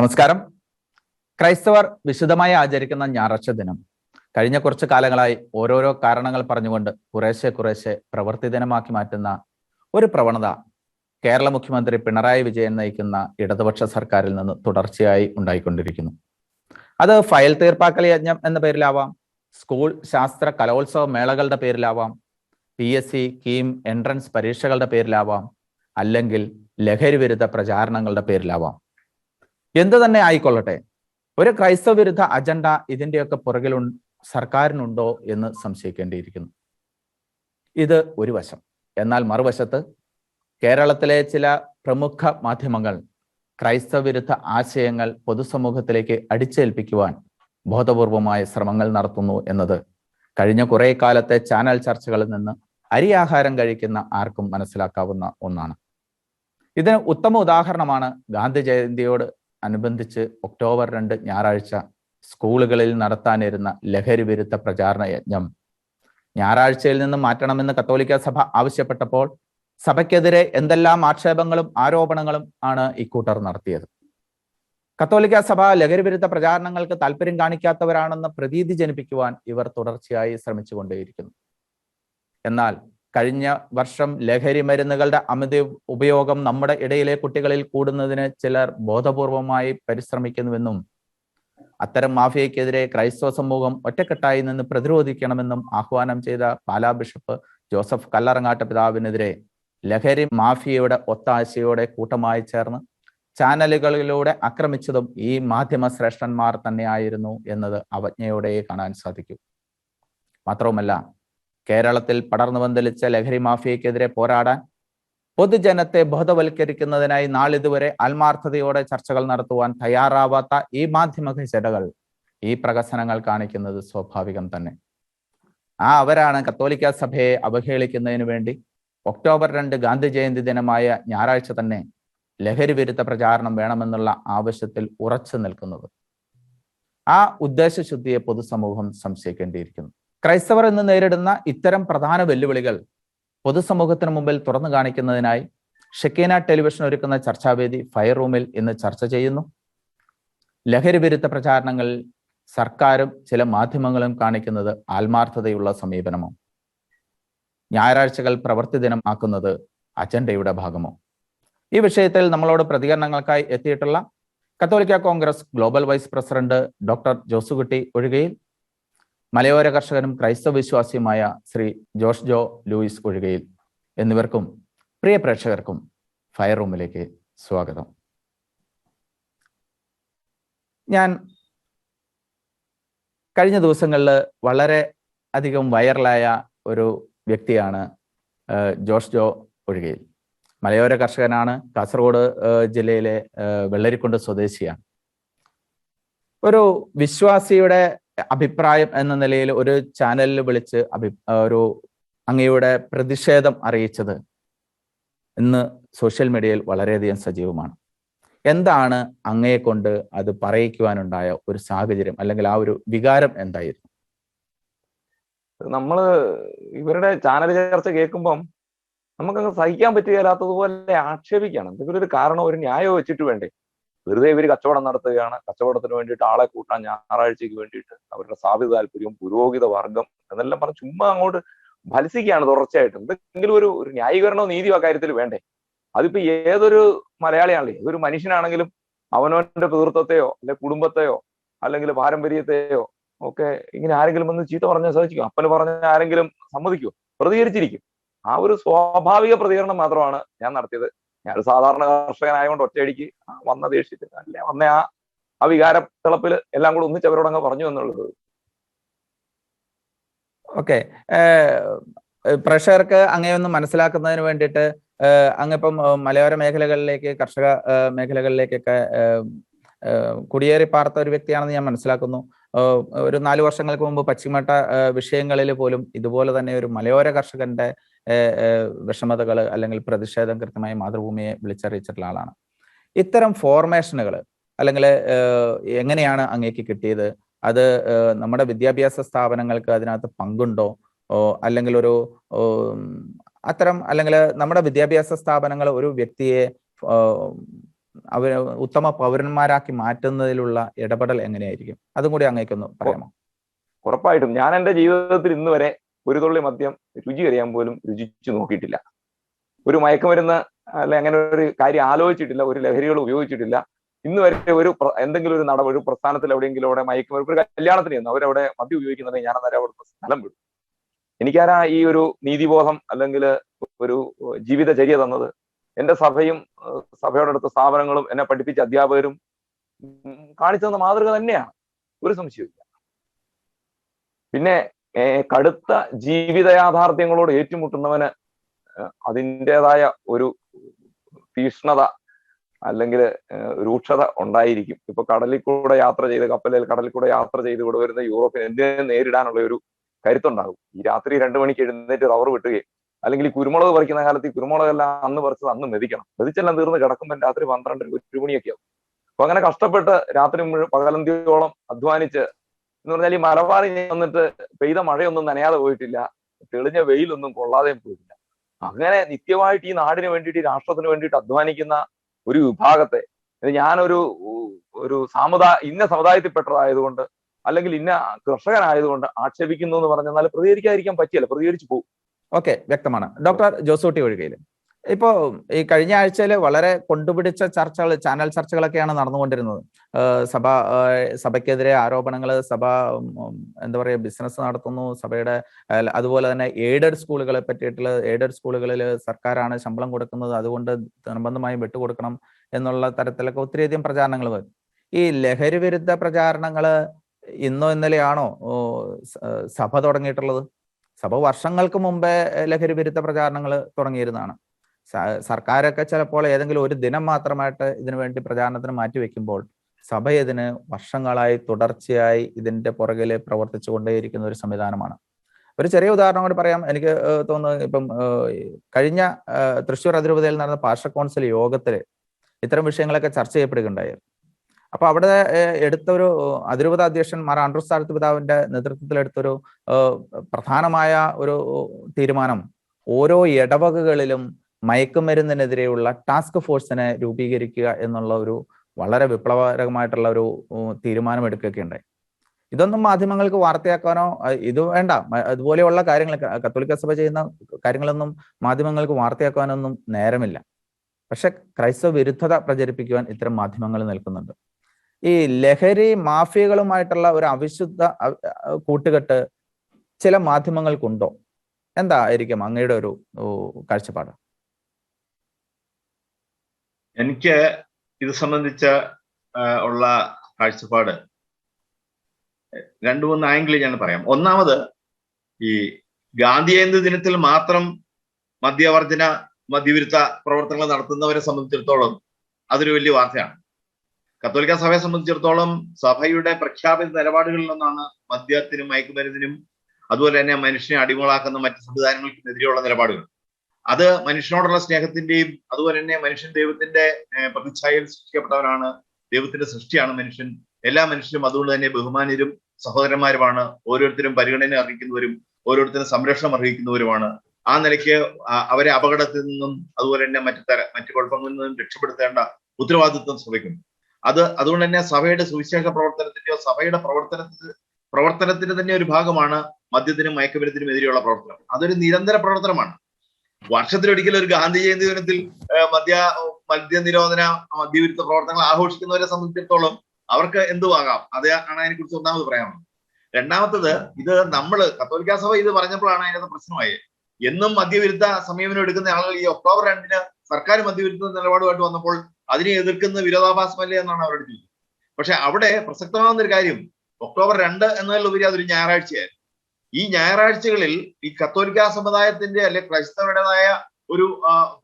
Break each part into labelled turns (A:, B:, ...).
A: നമസ്കാരം. ക്രൈസ്തവർ വിശുദ്ധമായി ആചരിക്കുന്ന ഞായറാഴ്ച ദിനം. കഴിഞ്ഞ കുറച്ച് കാലങ്ങളായി ഓരോരോ കാരണങ്ങൾ പറഞ്ഞുകൊണ്ട് കുറേശ്ശെ കുറേശ്ശെ പ്രവൃത്തി ദിനമാക്കി മാറ്റുന്ന ഒരു പ്രവണത കേരള മുഖ്യമന്ത്രി പിണറായി വിജയൻ നയിക്കുന്ന ഇടതുപക്ഷ സർക്കാരിൽ നിന്ന് തുടർച്ചയായി ഉണ്ടായിക്കൊണ്ടിരിക്കുന്നു. അത് ഫയൽ തീർപ്പാക്കൽ യജ്ഞം എന്ന പേരിലാവാം സ്കൂൾ ശാസ്ത്ര കലോത്സവ മേളകളുടെ പേരിലാവാം P S C KEAM entrance പരീക്ഷകളുടെ പേരിലാവാം അല്ലെങ്കിൽ ലഹരി വിരുദ്ധ പ്രചാരണങ്ങളുടെ പേരിലാവാം. എന്തു തന്നെ ആയിക്കൊള്ളട്ടെ ഒരു ക്രൈസ്തവ വിരുദ്ധ അജണ്ട ഇതിന്റെയൊക്കെ പുറകിലു സർക്കാരിനുണ്ടോ എന്ന് സംശയിക്കേണ്ടിയിരിക്കുന്നു. ഇത് ഒരു വശം. എന്നാൽ മറുവശത്ത് കേരളത്തിലെ ചില പ്രമുഖ മാധ്യമങ്ങൾ ക്രൈസ്തവ വിരുദ്ധ ആശയങ്ങൾ പൊതുസമൂഹത്തിലേക്ക് അടിച്ചേൽപ്പിക്കുവാൻ ബോധപൂർവമായ ശ്രമങ്ങൾ നടത്തുന്നു എന്നത് കഴിഞ്ഞ കുറെ കാലത്തെ ചാനൽ ചർച്ചകളിൽ നിന്ന് അരിയാഹാരം കഴിക്കുന്ന ആർക്കും മനസ്സിലാക്കാവുന്ന ഒന്നാണ്. ഇതിന് ഉത്തമ ഉദാഹരണമാണ് ഗാന്ധി ജയന്തിയോട് അനുബന്ധിച്ച് ഒക്ടോബർ രണ്ട് ഞായറാഴ്ച സ്കൂളുകളിൽ നടത്താനിരുന്ന ലഹരി വിരുദ്ധ പ്രചാരണ യജ്ഞം. ഞായറാഴ്ചയിൽ നിന്ന് മാറ്റണമെന്ന് കത്തോലിക്ക സഭ ആവശ്യപ്പെട്ടപ്പോൾ സഭയ്ക്കെതിരെ എന്തെല്ലാം ആക്ഷേപങ്ങളും ആരോപണങ്ങളും ആണ് ഇക്കൂട്ടർ നടത്തിയത്. കത്തോലിക്ക സഭ ലഹരി വിരുദ്ധ പ്രചാരണങ്ങൾക്ക് താല്പര്യം കാണിക്കാത്തവരാണെന്ന് പ്രതീതി ജനിപ്പിക്കുവാൻ ഇവർ തുടർച്ചയായി ശ്രമിച്ചുകൊണ്ടേയിരിക്കുന്നു. എന്നാൽ കഴിഞ്ഞ വർഷം ലഹരി മരുന്നുകളുടെ അമിത ഉപയോഗം നമ്മുടെ ഇടയിലെ കുട്ടികളിൽ കൂടുന്നതിന് ചിലർ ബോധപൂർവമായി പരിശ്രമിക്കുന്നുവെന്നും അത്തരം മാഫിയയ്ക്കെതിരെ ക്രൈസ്തവ സമൂഹം ഒറ്റക്കെട്ടായി നിന്ന് പ്രതിരോധിക്കണമെന്നും ആഹ്വാനം ചെയ്ത പാലാ ബിഷപ്പ് ജോസഫ് കല്ലറങ്ങാട്ട് പിതാവിനെതിരെ ലഹരി മാഫിയയുടെ ഒത്താശയോടെ കൂട്ടമായി ചേർന്ന് ചാനലുകളിലൂടെ ആക്രമിച്ചതും ഈ മാധ്യമ ശ്രേഷ്ഠന്മാർ തന്നെയായിരുന്നു എന്നത് അവജ്ഞയോടെ കാണാൻ സാധിക്കും. മാത്രവുമല്ല കേരളത്തിൽ പടർന്നു പന്തലിച്ച ലഹരി മാഫിയക്കെതിരെ പോരാടാൻ പൊതുജനത്തെ ബോധവൽക്കരിക്കുന്നതിനായി നാളിതുവരെ ആത്മാർത്ഥതയോടെ ചർച്ചകൾ നടത്തുവാൻ തയ്യാറാവാത്ത ഈ മാധ്യമ ജനകൾ ഈ പ്രകസനങ്ങൾ കാണിക്കുന്നത് സ്വാഭാവികം തന്നെ. ആ അവരാണ് കത്തോലിക്ക സഭയെ അവഹേളിക്കുന്നതിന് വേണ്ടി ഒക്ടോബർ രണ്ട് ഗാന്ധി ജയന്തി ദിനമായ ഞായറാഴ്ച തന്നെ ലഹരി വിരുദ്ധ പ്രചാരണം വേണമെന്നുള്ള ആവശ്യത്തിൽ ഉറച്ചു നിൽക്കുന്നത്. ആ ഉദ്ദേശശുദ്ധിയെ പൊതുസമൂഹം സംശയിക്കേണ്ടിയിരിക്കുന്നു. ക്രൈസ്തവർ ഇന്ന് നേരിടുന്ന ഇത്തരം പ്രധാന വെല്ലുവിളികൾ പൊതുസമൂഹത്തിന് മുമ്പിൽ തുറന്നു കാണിക്കുന്നതിനായി ഷെക്കേന ടെലിവിഷൻ ഒരുക്കുന്ന ചർച്ചാവേദി ഫയർ റൂമിൽ ഇന്ന് ചർച്ച ചെയ്യുന്നു. ലഹരി വിരുദ്ധ പ്രചാരണങ്ങളിൽ സർക്കാരും ചില മാധ്യമങ്ങളും കാണിക്കുന്നത് ആത്മാർത്ഥതയുള്ള സമീപനമോ? ഞായറാഴ്ചകൾ പ്രവൃത്തി ദിനം ആക്കുന്നത് അജണ്ടയുടെ ഭാഗമോ? ഈ വിഷയത്തിൽ നമ്മളോട് പ്രതികരണങ്ങൾക്കായി എത്തിയിട്ടുള്ള കത്തോലിക്ക Congress global vice president doctor Josukutty Ozhikayil മലയോര കർഷകനും ക്രൈസ്തവ വിശ്വാസിയുമായ ശ്രീ ജോഷ് ജോ ലൂയിസ് ഒഴികയിൽ എന്നിവർക്കും പ്രിയ പ്രേക്ഷകർക്കും ഫയർ റൂമിലേക്ക് സ്വാഗതം. ഞാൻ കഴിഞ്ഞ ദിവസങ്ങളിൽ വളരെ അധികം വൈറലായ ഒരു വ്യക്തിയാണ് ജോഷ് ജോ ഒഴികയിൽ. മലയോര കർഷകനാണ് കാസർഗോഡ് ജില്ലയിലെ വെള്ളരിക്കുണ്ട് സ്വദേശിയാണ്. ഒരു വിശ്വാസിയുടെ അഭിപ്രായം എന്ന നിലയിൽ ഒരു ചാനലിൽ വിളിച്ച് അഭി ഒരു അങ്ങയുടെ പ്രതിഷേധം അറിയിച്ചത് ഇന്ന് സോഷ്യൽ മീഡിയയിൽ വളരെയധികം സജീവമാണ്. എന്താണ് അങ്ങയെ കൊണ്ട് അത് പറയിക്കുവാനുണ്ടായ ഒരു സാഹചര്യം അല്ലെങ്കിൽ ആ ഒരു വികാരം എന്തായിരുന്നു?
B: നമ്മൾ ഇവരുടെ ചാനൽ ചർച്ച കേൾക്കുമ്പം നമുക്കങ്ങ് സഹിക്കാൻ പറ്റുകയില്ലാത്തതുപോലെ ആക്ഷേപിക്കുകയാണ്. എന്തെങ്കിലും ഒരു കാരണം ഒരു ന്യായം വെച്ചിട്ട് വേണ്ടേ? വെറുതെ ഇവർ കച്ചവടം നടത്തുകയാണ്. കച്ചവടത്തിന് വേണ്ടിയിട്ട് ആളെ കൂട്ടാൻ ഞായറാഴ്ചയ്ക്ക് വേണ്ടിയിട്ട് അവരുടെ സ്ഥാപിത താല്പര്യവും പുരോഹിത വർഗം എന്നെല്ലാം പറഞ്ഞ് ചുമ്മാ അങ്ങോട്ട് ഫലിസിക്കുകയാണ് തുടർച്ചയായിട്ട്. എന്തെങ്കിലും ഒരു ഒരു ന്യായീകരണോ നീതിയോ കാര്യത്തിൽ വേണ്ടേ? അതിപ്പോ ഏതൊരു മലയാളിയാണല്ലേ? ഏതൊരു മനുഷ്യനാണെങ്കിലും അവനവന്റെ പിതൃത്വത്തെയോ അല്ലെ കുടുംബത്തെയോ അല്ലെങ്കിൽ പാരമ്പര്യത്തെയോ ഒക്കെ ഇങ്ങനെ ആരെങ്കിലും വന്ന് ചീത്ത പറഞ്ഞാൽ സാധിക്കും അപ്പന് പറഞ്ഞ ആരെങ്കിലും സമ്മതിക്കുമോ പ്രതികരിച്ചിരിക്കും. ആ ഒരു സ്വാഭാവിക പ്രതികരണം മാത്രമാണ് ഞാൻ നടത്തിയത്. ഞാൻ ഒരു സാധാരണ കർഷകനായതുകൊണ്ട് ഒറ്റയടിക്ക് വന്ന ദേഷ്യത്തിൽ അല്ലെ? വന്ന ആ ആ വികാര തിളപ്പിൽ എല്ലാം കൂടെ ഒന്നിച്ച് അവരോടങ്ങ് പറഞ്ഞു എന്നുള്ളത്.
A: ഓക്കെ. പ്രഷർക്ക് അങ്ങനെയൊന്ന് മനസ്സിലാക്കുന്നതിന് വേണ്ടിയിട്ട് അങ്ങിപ്പം മലയോര മേഖലകളിലേക്ക് കർഷക മേഖലകളിലേക്കൊക്കെ കുടിയേറി പാർത്ത ഒരു വ്യക്തിയാണെന്ന് ഞാൻ മനസ്സിലാക്കുന്നു. ഒരു നാല് വർഷങ്ങൾക്ക് മുമ്പ് പശ്ചിമട്ട വിഷയങ്ങളിൽ പോലും ഇതുപോലെ തന്നെ ഒരു മലയോര കർഷകന്റെ വിഷമതകൾ അല്ലെങ്കിൽ പ്രതിഷേധം കൃത്യമായി മാതൃഭൂമിയെ വിളിച്ചറിയിച്ചിട്ടുള്ള ആളാണ്. ഇത്തരം ഫോർമേഷനുകൾ അല്ലെങ്കിൽ എങ്ങനെയാണ് അങ്ങേക്ക് കിട്ടിയത്? അത് നമ്മുടെ വിദ്യാഭ്യാസ സ്ഥാപനങ്ങൾക്ക് അതിനകത്ത് പങ്കുണ്ടോ? അല്ലെങ്കിൽ ഒരു അത്തരം അല്ലെങ്കിൽ നമ്മുടെ വിദ്യാഭ്യാസ സ്ഥാപനങ്ങൾ ഒരു വ്യക്തിയെ അവർ ഉത്തമ പൗരന്മാരാക്കി മാറ്റുന്നതിലുള്ള ഇടപെടൽ എങ്ങനെയായിരിക്കും? അതും കൂടി അങ്ങേക്കൊന്ന് പറയാമോ?
B: ഉറപ്പായിട്ടും. ഞാൻ എന്റെ ജീവിതത്തിൽ ഇന്ന് വരെ ഒരു തുള്ളി മദ്യം രുചി അറിയാൻ പോലും രുചിച്ചു നോക്കിയിട്ടില്ല. ഒരു മയക്കുമരുന്ന് അല്ലെ അങ്ങനെ ഒരു കാര്യം ആലോചിച്ചിട്ടില്ല ഒരു ലഹരികൾ ഉപയോഗിച്ചിട്ടില്ല. ഇന്ന് വരെ ഒരു എന്തെങ്കിലും ഒരു നട ഒരു പ്രസ്ഥാനത്തിൽ എവിടെയെങ്കിലും അവിടെ മയക്കുമരുന്ന് ഒരു കല്യാണത്തിന് ചെന്നു അവരവിടെ മദ്യം ഉപയോഗിക്കുന്നുണ്ടെങ്കിൽ ഞാൻ അന്നേരം അവിടുത്തെ സ്ഥലം വിടും. എനിക്കാരാ ഈ ഒരു നീതിബോധം അല്ലെങ്കിൽ ഒരു ജീവിതചര്യ തന്നത്? എന്റെ സഭയും സഭയോടടുത്ത സ്ഥാപനങ്ങളും എന്നെ പഠിപ്പിച്ച അധ്യാപകരും കാണിച്ചു തന്ന മാതൃക തന്നെയാണ്. ഒരു സംശയവും പിന്നെ കടുത്ത ജീവിത യാഥാർത്ഥ്യങ്ങളോട് ഏറ്റുമുട്ടുന്നവന് അതിന്റെതായ ഒരു തീഷ്ണത അല്ലെങ്കിൽ രൂക്ഷത ഉണ്ടായിരിക്കും. ഇപ്പൊ കടലിൽ കൂടെ യാത്ര ചെയ്ത് കപ്പലിൽ കടലിൽ കൂടെ യാത്ര ചെയ്ത് ഇവിടെ വരുന്ന യൂറോപ്പിൽ എന്തിനെ നേരിടാനുള്ള ഒരു കരുത്തുണ്ടാകും. ഈ രാത്രി രണ്ടു മണിക്ക് എഴുന്നേറ്റ് റവർ വെട്ടുകയും അല്ലെങ്കിൽ ഈ കുരുമുളക് പറിക്കുന്ന കാലത്ത് ഈ കുരുമുളകെല്ലാം അന്ന് പറിച്ചത് അന്ന് മെതിക്കണം. മെതിച്ചെല്ലാം തീർന്ന് കിടക്കുമ്പോൾ രാത്രി പന്ത്രണ്ട് ഒരു മണിയൊക്കെ ആവും. അപ്പൊ അങ്ങനെ കഷ്ടപ്പെട്ട് രാത്രി പകലന്തിയോളം അധ്വാനിച്ച് എന്ന് പറഞ്ഞാൽ ഈ മലബാറിൽ വന്നിട്ട് പെയ്ത മഴയൊന്നും നനയാതെ പോയിട്ടില്ല തെളിഞ്ഞ വെയിലൊന്നും കൊള്ളാതെ പോയിട്ടില്ല. അങ്ങനെ നിത്യമായിട്ട് ഈ നാടിന് വേണ്ടിയിട്ട് രാഷ്ട്രത്തിന് വേണ്ടിയിട്ട് അധ്വാനിക്കുന്ന ഒരു വിഭാഗത്തെ ഞാനൊരു ഒരു സമുദായ ഇന്ന സമുദായത്തിൽപ്പെട്ടതായതുകൊണ്ട് അല്ലെങ്കിൽ ഇന്ന കർഷകനായതുകൊണ്ട് ആക്ഷേപിക്കുന്നു എന്ന് പറഞ്ഞാൽ പ്രതികരിക്കാതിരിക്കാൻ പറ്റിയല്ല പ്രതികരിച്ചു പോകും.
A: ഓക്കെ വ്യക്തമാണ്. ഡോക്ടർ ജോസൂട്ടി ഒഴികയിൽ ഇപ്പോ ഈ കഴിഞ്ഞ ആഴ്ചയിൽ വളരെ കൊണ്ടുപിടിച്ച ചർച്ചകൾ ചാനൽ ചർച്ചകളൊക്കെയാണ് നടന്നുകൊണ്ടിരുന്നത്. സഭ സഭയ്ക്കെതിരെ ആരോപണങ്ങൾ സഭ എന്താ പറയുക ബിസിനസ് നടത്തുന്നു സഭയുടെ അതുപോലെ തന്നെ എയ്ഡഡ് സ്കൂളുകളെ പറ്റിയിട്ടുള്ള എയ്ഡഡ് സ്കൂളുകളിൽ സർക്കാരാണ് ശമ്പളം കൊടുക്കുന്നത് അതുകൊണ്ട് നിർബന്ധമായും വിട്ടുകൊടുക്കണം എന്നുള്ള തരത്തിലൊക്കെ ഒത്തിരിയധികം പ്രചാരണങ്ങൾ വരും. ഈ ലഹരി വിരുദ്ധ പ്രചാരണങ്ങൾ ഇന്നോ ഇന്നലെയാണോ സഭ തുടങ്ങിയിട്ടുള്ളത്? സഭ വർഷങ്ങൾക്ക് മുമ്പേ ലഹരി വിരുദ്ധ പ്രചാരണങ്ങൾ തുടങ്ങിയിരുന്നതാണ്. സർക്കാരൊക്കെ ചിലപ്പോൾ ഏതെങ്കിലും ഒരു ദിനം മാത്രമായിട്ട് ഇതിനു വേണ്ടി പ്രചാരണത്തിന് മാറ്റിവെക്കുമ്പോൾ സഭ ഇതിന് വർഷങ്ങളായി തുടർച്ചയായി ഇതിന്റെ പുറകിൽ പ്രവർത്തിച്ചു കൊണ്ടേയിരിക്കുന്ന ഒരു സംവിധാനമാണ്. ഒരു ചെറിയ ഉദാഹരണം കൂടി പറയാം. എനിക്ക് തോന്നുന്നു ഇപ്പം കഴിഞ്ഞ തൃശ്ശൂർ അതിരൂപതയിൽ നടന്ന പാർഷ കൗൺസിൽ യോഗത്തിൽ ഇത്തരം വിഷയങ്ങളൊക്കെ ചർച്ച ചെയ്യപ്പെടുകയുണ്ടായിരുന്നു അപ്പൊ അവിടെ എടുത്ത ഒരു അതിരൂപത അധ്യക്ഷൻ മാർ ആൻഡ്രൂസ് താഴ്ത്തു പിതാവിന്റെ നേതൃത്വത്തിൽ എടുത്തൊരു പ്രധാനമായ ഒരു തീരുമാനം ഓരോ ഇടവകകളിലും മയക്കുമരുന്നിനെതിരെയുള്ള ടാസ്ക് ഫോഴ്സിനെ രൂപീകരിക്കുക എന്നുള്ള ഒരു വളരെ വിപ്ലവകരമായിട്ടുള്ള ഒരു ഉം, തീരുമാനം എടുക്കുകയുണ്ടായി ഇതൊന്നും മാധ്യമങ്ങൾക്ക് വാർത്തയാക്കാനോ ഇത് വേണ്ട. അതുപോലെയുള്ള കാര്യങ്ങൾ കത്തോലിക്ക സഭ ചെയ്യുന്ന കാര്യങ്ങളൊന്നും മാധ്യമങ്ങൾക്ക് വാർത്തയാക്കാനൊന്നും നേരമില്ല. പക്ഷെ ക്രൈസ്തവ വിരുദ്ധത പ്രചരിപ്പിക്കുവാൻ ഇത്തരം മാധ്യമങ്ങൾ നിൽക്കുന്നുണ്ട്. ഈ ലഹരി മാഫിയകളുമായിട്ടുള്ള ഒരു അവിശുദ്ധ കൂട്ടുകെട്ട് ചില മാധ്യമങ്ങൾക്കുണ്ടോ? എന്താ ആയിരിക്കും അങ്ങയുടെ ഒരു കാഴ്ചപ്പാട്?
C: എനിക്ക് ഇത് സംബന്ധിച്ച ഉള്ള കാഴ്ചപ്പാട് രണ്ടു മൂന്ന് ആംഗിളിൽ ഞാൻ പറയാം. ഒന്നാമത് ഈ ഗാന്ധി ജയന്തി ദിനത്തിൽ മാത്രം മദ്യവർജന മദ്യവിരുദ്ധ പ്രവർത്തനങ്ങൾ നടത്തുന്നവരെ സംബന്ധിച്ചിടത്തോളം അതൊരു വലിയ വാർത്തയാണ്. കത്തോലിക്ക സഭയെ സംബന്ധിച്ചിടത്തോളം സഭയുടെ പ്രഖ്യാപിത നിലപാടുകളിൽ ഒന്നാണ് മദ്യത്തിനും മയക്കുമരുന്നിനും അതുപോലെ തന്നെ മനുഷ്യനെ അടിമകളാക്കുന്ന മറ്റ് സംവിധാനങ്ങൾക്കെതിരെയുള്ള നിലപാടുകൾ. അത് മനുഷ്യനോടുള്ള സ്നേഹത്തിന്റെയും അതുപോലെ തന്നെ മനുഷ്യൻ ദൈവത്തിന്റെ പ്രതിച്ഛായയിൽ സൃഷ്ടിക്കപ്പെട്ടവനാണ് ദൈവത്തിന്റെ സൃഷ്ടിയാണ് മനുഷ്യൻ. എല്ലാ മനുഷ്യരും അതുകൊണ്ട് തന്നെ ബഹുമാനരും സഹോദരന്മാരുമാണ്. ഓരോരുത്തരും പരിഗണന അർഹിക്കുന്നവരും ഓരോരുത്തരും സംരക്ഷണം അർഹിക്കുന്നവരുമാണ്. ആ നിലയ്ക്ക് അവരെ അപകടത്തിൽ നിന്നും അതുപോലെ തന്നെ മറ്റു തര മറ്റു കുഴപ്പങ്ങളിൽ നിന്നും രക്ഷപ്പെടുത്തേണ്ട ഉത്തരവാദിത്വം സഭയ്ക്കുണ്ട് അത് അതുകൊണ്ട് തന്നെ സഭയുടെ സുവിശേഷ പ്രവർത്തനത്തിന്റെയോ സഭയുടെ പ്രവർത്തനത്തിന് പ്രവർത്തനത്തിന്റെ തന്നെ ഒരു ഭാഗമാണ് മദ്യത്തിനും മയക്കുമരുത്തിനും എതിരെയുള്ള പ്രവർത്തനം. അതൊരു നിരന്തര പ്രവർത്തനമാണ്. വർഷത്തിലൊരിക്കൽ ഒരു ഗാന്ധി ജയന്തി ദിനത്തിൽ മദ്യ മദ്യ നിരോധന മദ്യവിരുദ്ധ പ്രവർത്തനങ്ങൾ ആഘോഷിക്കുന്നവരെ സംബന്ധിച്ചിടത്തോളം അവർക്ക് എന്തുവാകാം അത് ആണ് അതിനെക്കുറിച്ച് ഒന്നാമത് പറയാനുള്ളത് രണ്ടാമത്തത് ഇത് നമ്മൾ കത്തോലിക്ക സഭ ഇത് പറഞ്ഞപ്പോഴാണ് അതിനകത്ത് പ്രശ്നമായത്. എന്നും മദ്യവിരുദ്ധ സമീപനം എടുക്കുന്ന ആളുകൾ ഈ ഒക്ടോബർ രണ്ടിന് സർക്കാർ മദ്യവിരുദ്ധ നിലപാടുമായിട്ട് വന്നപ്പോൾ അതിനെ എതിർക്കുന്ന വിരോധാഭാസമല്ലേ എന്നാണ് അവരുടെ ചോദിച്ചത് പക്ഷെ അവിടെ പ്രസക്തമാകുന്ന ഒരു കാര്യം ഒക്ടോബർ രണ്ട് എന്നതിലുപരി അതൊരു ഞായറാഴ്ചയായിരുന്നു. ഈ ഞായറാഴ്ചകളിൽ ഈ കത്തോലിക്ക സമുദായത്തിന്റെ അല്ലെ ക്രൈസ്തവരുടേതായ ഒരു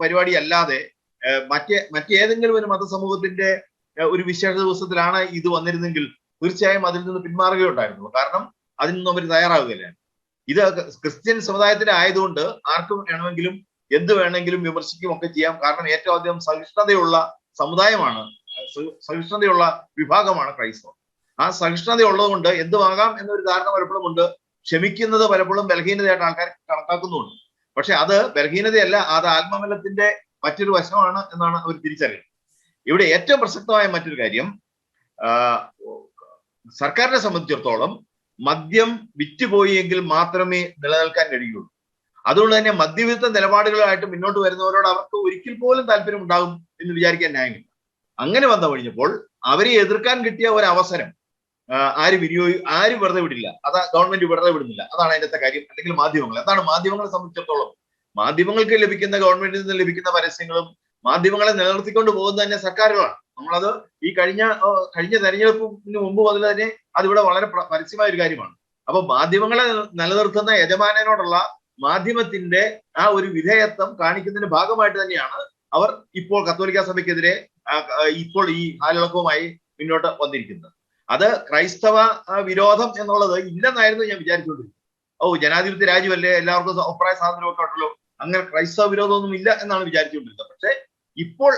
C: പരിപാടി അല്ലാതെ മറ്റേ മറ്റേതെങ്കിലും ഒരു മതസമൂഹത്തിന്റെ ഒരു വിശേഷ ദിവസത്തിലാണ് ഇത് വന്നിരുന്നെങ്കിൽ തീർച്ചയായും അതിൽ നിന്ന് പിന്മാറുകയുണ്ടായിരുന്നു. കാരണം അതിൽ നിന്നും അവർ തയ്യാറാവുകയില്ല ഇത് ക്രിസ്ത്യൻ സമുദായത്തിന്റെ ആയതുകൊണ്ട് ആർക്കും വേണമെങ്കിലും എന്ത് വേണമെങ്കിലും വിമർശിക്കും ഒക്കെ ചെയ്യാം. കാരണം ഏറ്റവും അധികം സഹിഷ്ണുതയുള്ള സമുദായമാണ് സഹി- സഹിഷ്ണുതയുള്ള വിഭാഗമാണ് ക്രൈസ്തവ ആ സഹിഷ്ണുത ഉള്ളതുകൊണ്ട് എന്തുമാകാം എന്നൊരു ധാരണ പലപ്പോഴും ഉണ്ട്. ക്ഷമിക്കുന്നത് പലപ്പോഴും ബലഹീനതയായിട്ട് ആൾക്കാർ കണക്കാക്കുന്നുണ്ട്. പക്ഷെ അത് ബലഹീനതയല്ല അത് ആത്മബലത്തിന്റെ മറ്റൊരു വശമാണ് എന്നാണ് അവർ തിരിച്ചറിയുന്നത്. ഇവിടെ ഏറ്റവും പ്രസക്തമായ മറ്റൊരു കാര്യം സർക്കാരിനെ സംബന്ധിച്ചിടത്തോളം മദ്യം വിറ്റുപോയി എങ്കിൽ മാത്രമേ നിലനിൽക്കാൻ കഴിയുള്ളൂ. അതുകൊണ്ട് തന്നെ മദ്യവിരുദ്ധ നിലപാടുകളായിട്ട് മുന്നോട്ട് വരുന്നവരോട് അവർക്ക് ഒരിക്കൽ പോലും താല്പര്യം ഉണ്ടാകും എന്ന് വിചാരിക്കാൻ ന്യായമില്ല. അങ്ങനെ വന്നു കഴിഞ്ഞപ്പോൾ അവരെ എതിർക്കാൻ കിട്ടിയ ഒരു അവസരം ആര് വിനിയോഗി ആരും വെറുതെ വിടില്ല. അതാ ഗവൺമെന്റ് വെറുതെ വിടുന്നില്ല. അതാണ് അതിന്റെ കാര്യം. അല്ലെങ്കിൽ മാധ്യമങ്ങൾ. അതാണ് മാധ്യമങ്ങളെ സംബന്ധിച്ചിടത്തോളം. മാധ്യമങ്ങൾക്ക് ലഭിക്കുന്ന ഗവൺമെന്റിൽ നിന്ന് ലഭിക്കുന്ന പരസ്യങ്ങളും മാധ്യമങ്ങളെ നിലനിർത്തിക്കൊണ്ട് പോകുന്നത് തന്നെ സർക്കാരുകളാണ്. നമ്മളത് ഈ കഴിഞ്ഞ കഴിഞ്ഞ തെരഞ്ഞെടുപ്പിന് മുമ്പ് മുതൽ തന്നെ അതിവിടെ വളരെ പ്ര- പരസ്യമായ ഒരു കാര്യമാണ്. അപ്പൊ മാധ്യമങ്ങളെ നിലനിർത്തുന്ന യജമാനോടുള്ള മാധ്യമത്തിന്റെ ആ ഒരു വിധേയത്വം കാണിക്കുന്നതിന്റെ ഭാഗമായിട്ട് തന്നെയാണ് അവർ ഇപ്പോൾ കത്തോലിക്ക സഭയ്ക്കെതിരെ ഇപ്പോൾ ഈ ആലിളക്കവുമായി മുന്നോട്ട് വന്നിരിക്കുന്നത്. അത് ക്രൈസ്തവ വിരോധം എന്നുള്ളത് ഇല്ലെന്നായിരുന്നു ഞാൻ വിചാരിച്ചുകൊണ്ടിരുന്നത് ഓ ജനാധിപത്യ രാജ്യമല്ലേ എല്ലാവർക്കും അഭിപ്രായ സ്വാതന്ത്ര്യമൊക്കെ ഉണ്ടല്ലോ. അങ്ങനെ ക്രൈസ്തവ വിരോധമൊന്നും ഇല്ല എന്നാണ് വിചാരിച്ചുകൊണ്ടിരുന്നത് പക്ഷെ ഇപ്പോൾ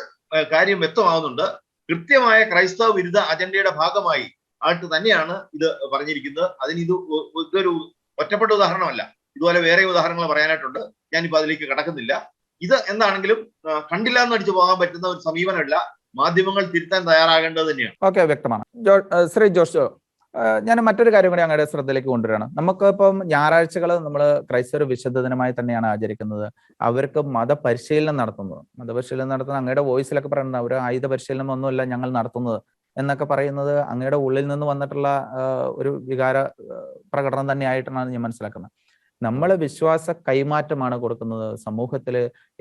C: കാര്യം വ്യക്തമാകുന്നുണ്ട്. കൃത്യമായ ക്രൈസ്തവ വിരുദ്ധ അജണ്ടയുടെ ഭാഗമായി ആയിട്ട് തന്നെയാണ് ഇത് പറഞ്ഞിരിക്കുന്നത്. അതിന് ഇത് ഇതൊരു ഒറ്റപ്പെട്ട ഉദാഹരണമല്ല. ഇതുപോലെ വേറെ ഉദാഹരണങ്ങൾ പറയാനായിട്ടുണ്ട്. ഞാനിപ്പോ അതിലേക്ക് കടക്കുന്നില്ല. ഇത് എന്താണെങ്കിലും കണ്ടില്ല എന്ന് അടിച്ചു പോകാൻ പറ്റുന്ന ഒരു സമീപനമല്ല. മാധ്യമങ്ങൾ തിരുത്താൻ തയ്യാറാകേണ്ടത് തന്നെയാണ്.
A: ഓക്കെ വ്യക്തമാണ്. ശ്രീ ജോഷ് ഞാൻ മറ്റൊരു കാര്യം കൂടി അങ്ങയുടെ ശ്രദ്ധയിലേക്ക് കൊണ്ടുവരികയാണ് നമുക്ക് ഇപ്പം ഞായറാഴ്ചകൾ നമ്മൾ ക്രൈസ്തവർ വിശുദ്ധ ദിനമായി തന്നെയാണ് ആചരിക്കുന്നത്. അവർക്ക് മതപരിശീലനം നടത്തുന്നത്. മതപരിശീലനം നടത്തുന്ന അങ്ങയുടെ വോയിസിലൊക്കെ പറയുന്നത് അവർ ആയുധ പരിശീലനം ഒന്നുമല്ല ഞങ്ങൾ നടത്തുന്നത് എന്നൊക്കെ പറയുന്നത് അങ്ങയുടെ ഉള്ളിൽ നിന്ന് വന്നിട്ടുള്ള ഒരു വികാര പ്രകടനം തന്നെയായിട്ടാണ് ഞാൻ മനസ്സിലാക്കുന്നത്. നമ്മൾ വിശ്വാസ കൈമാറ്റമാണ് കൊടുക്കുന്നത്. സമൂഹത്തിൽ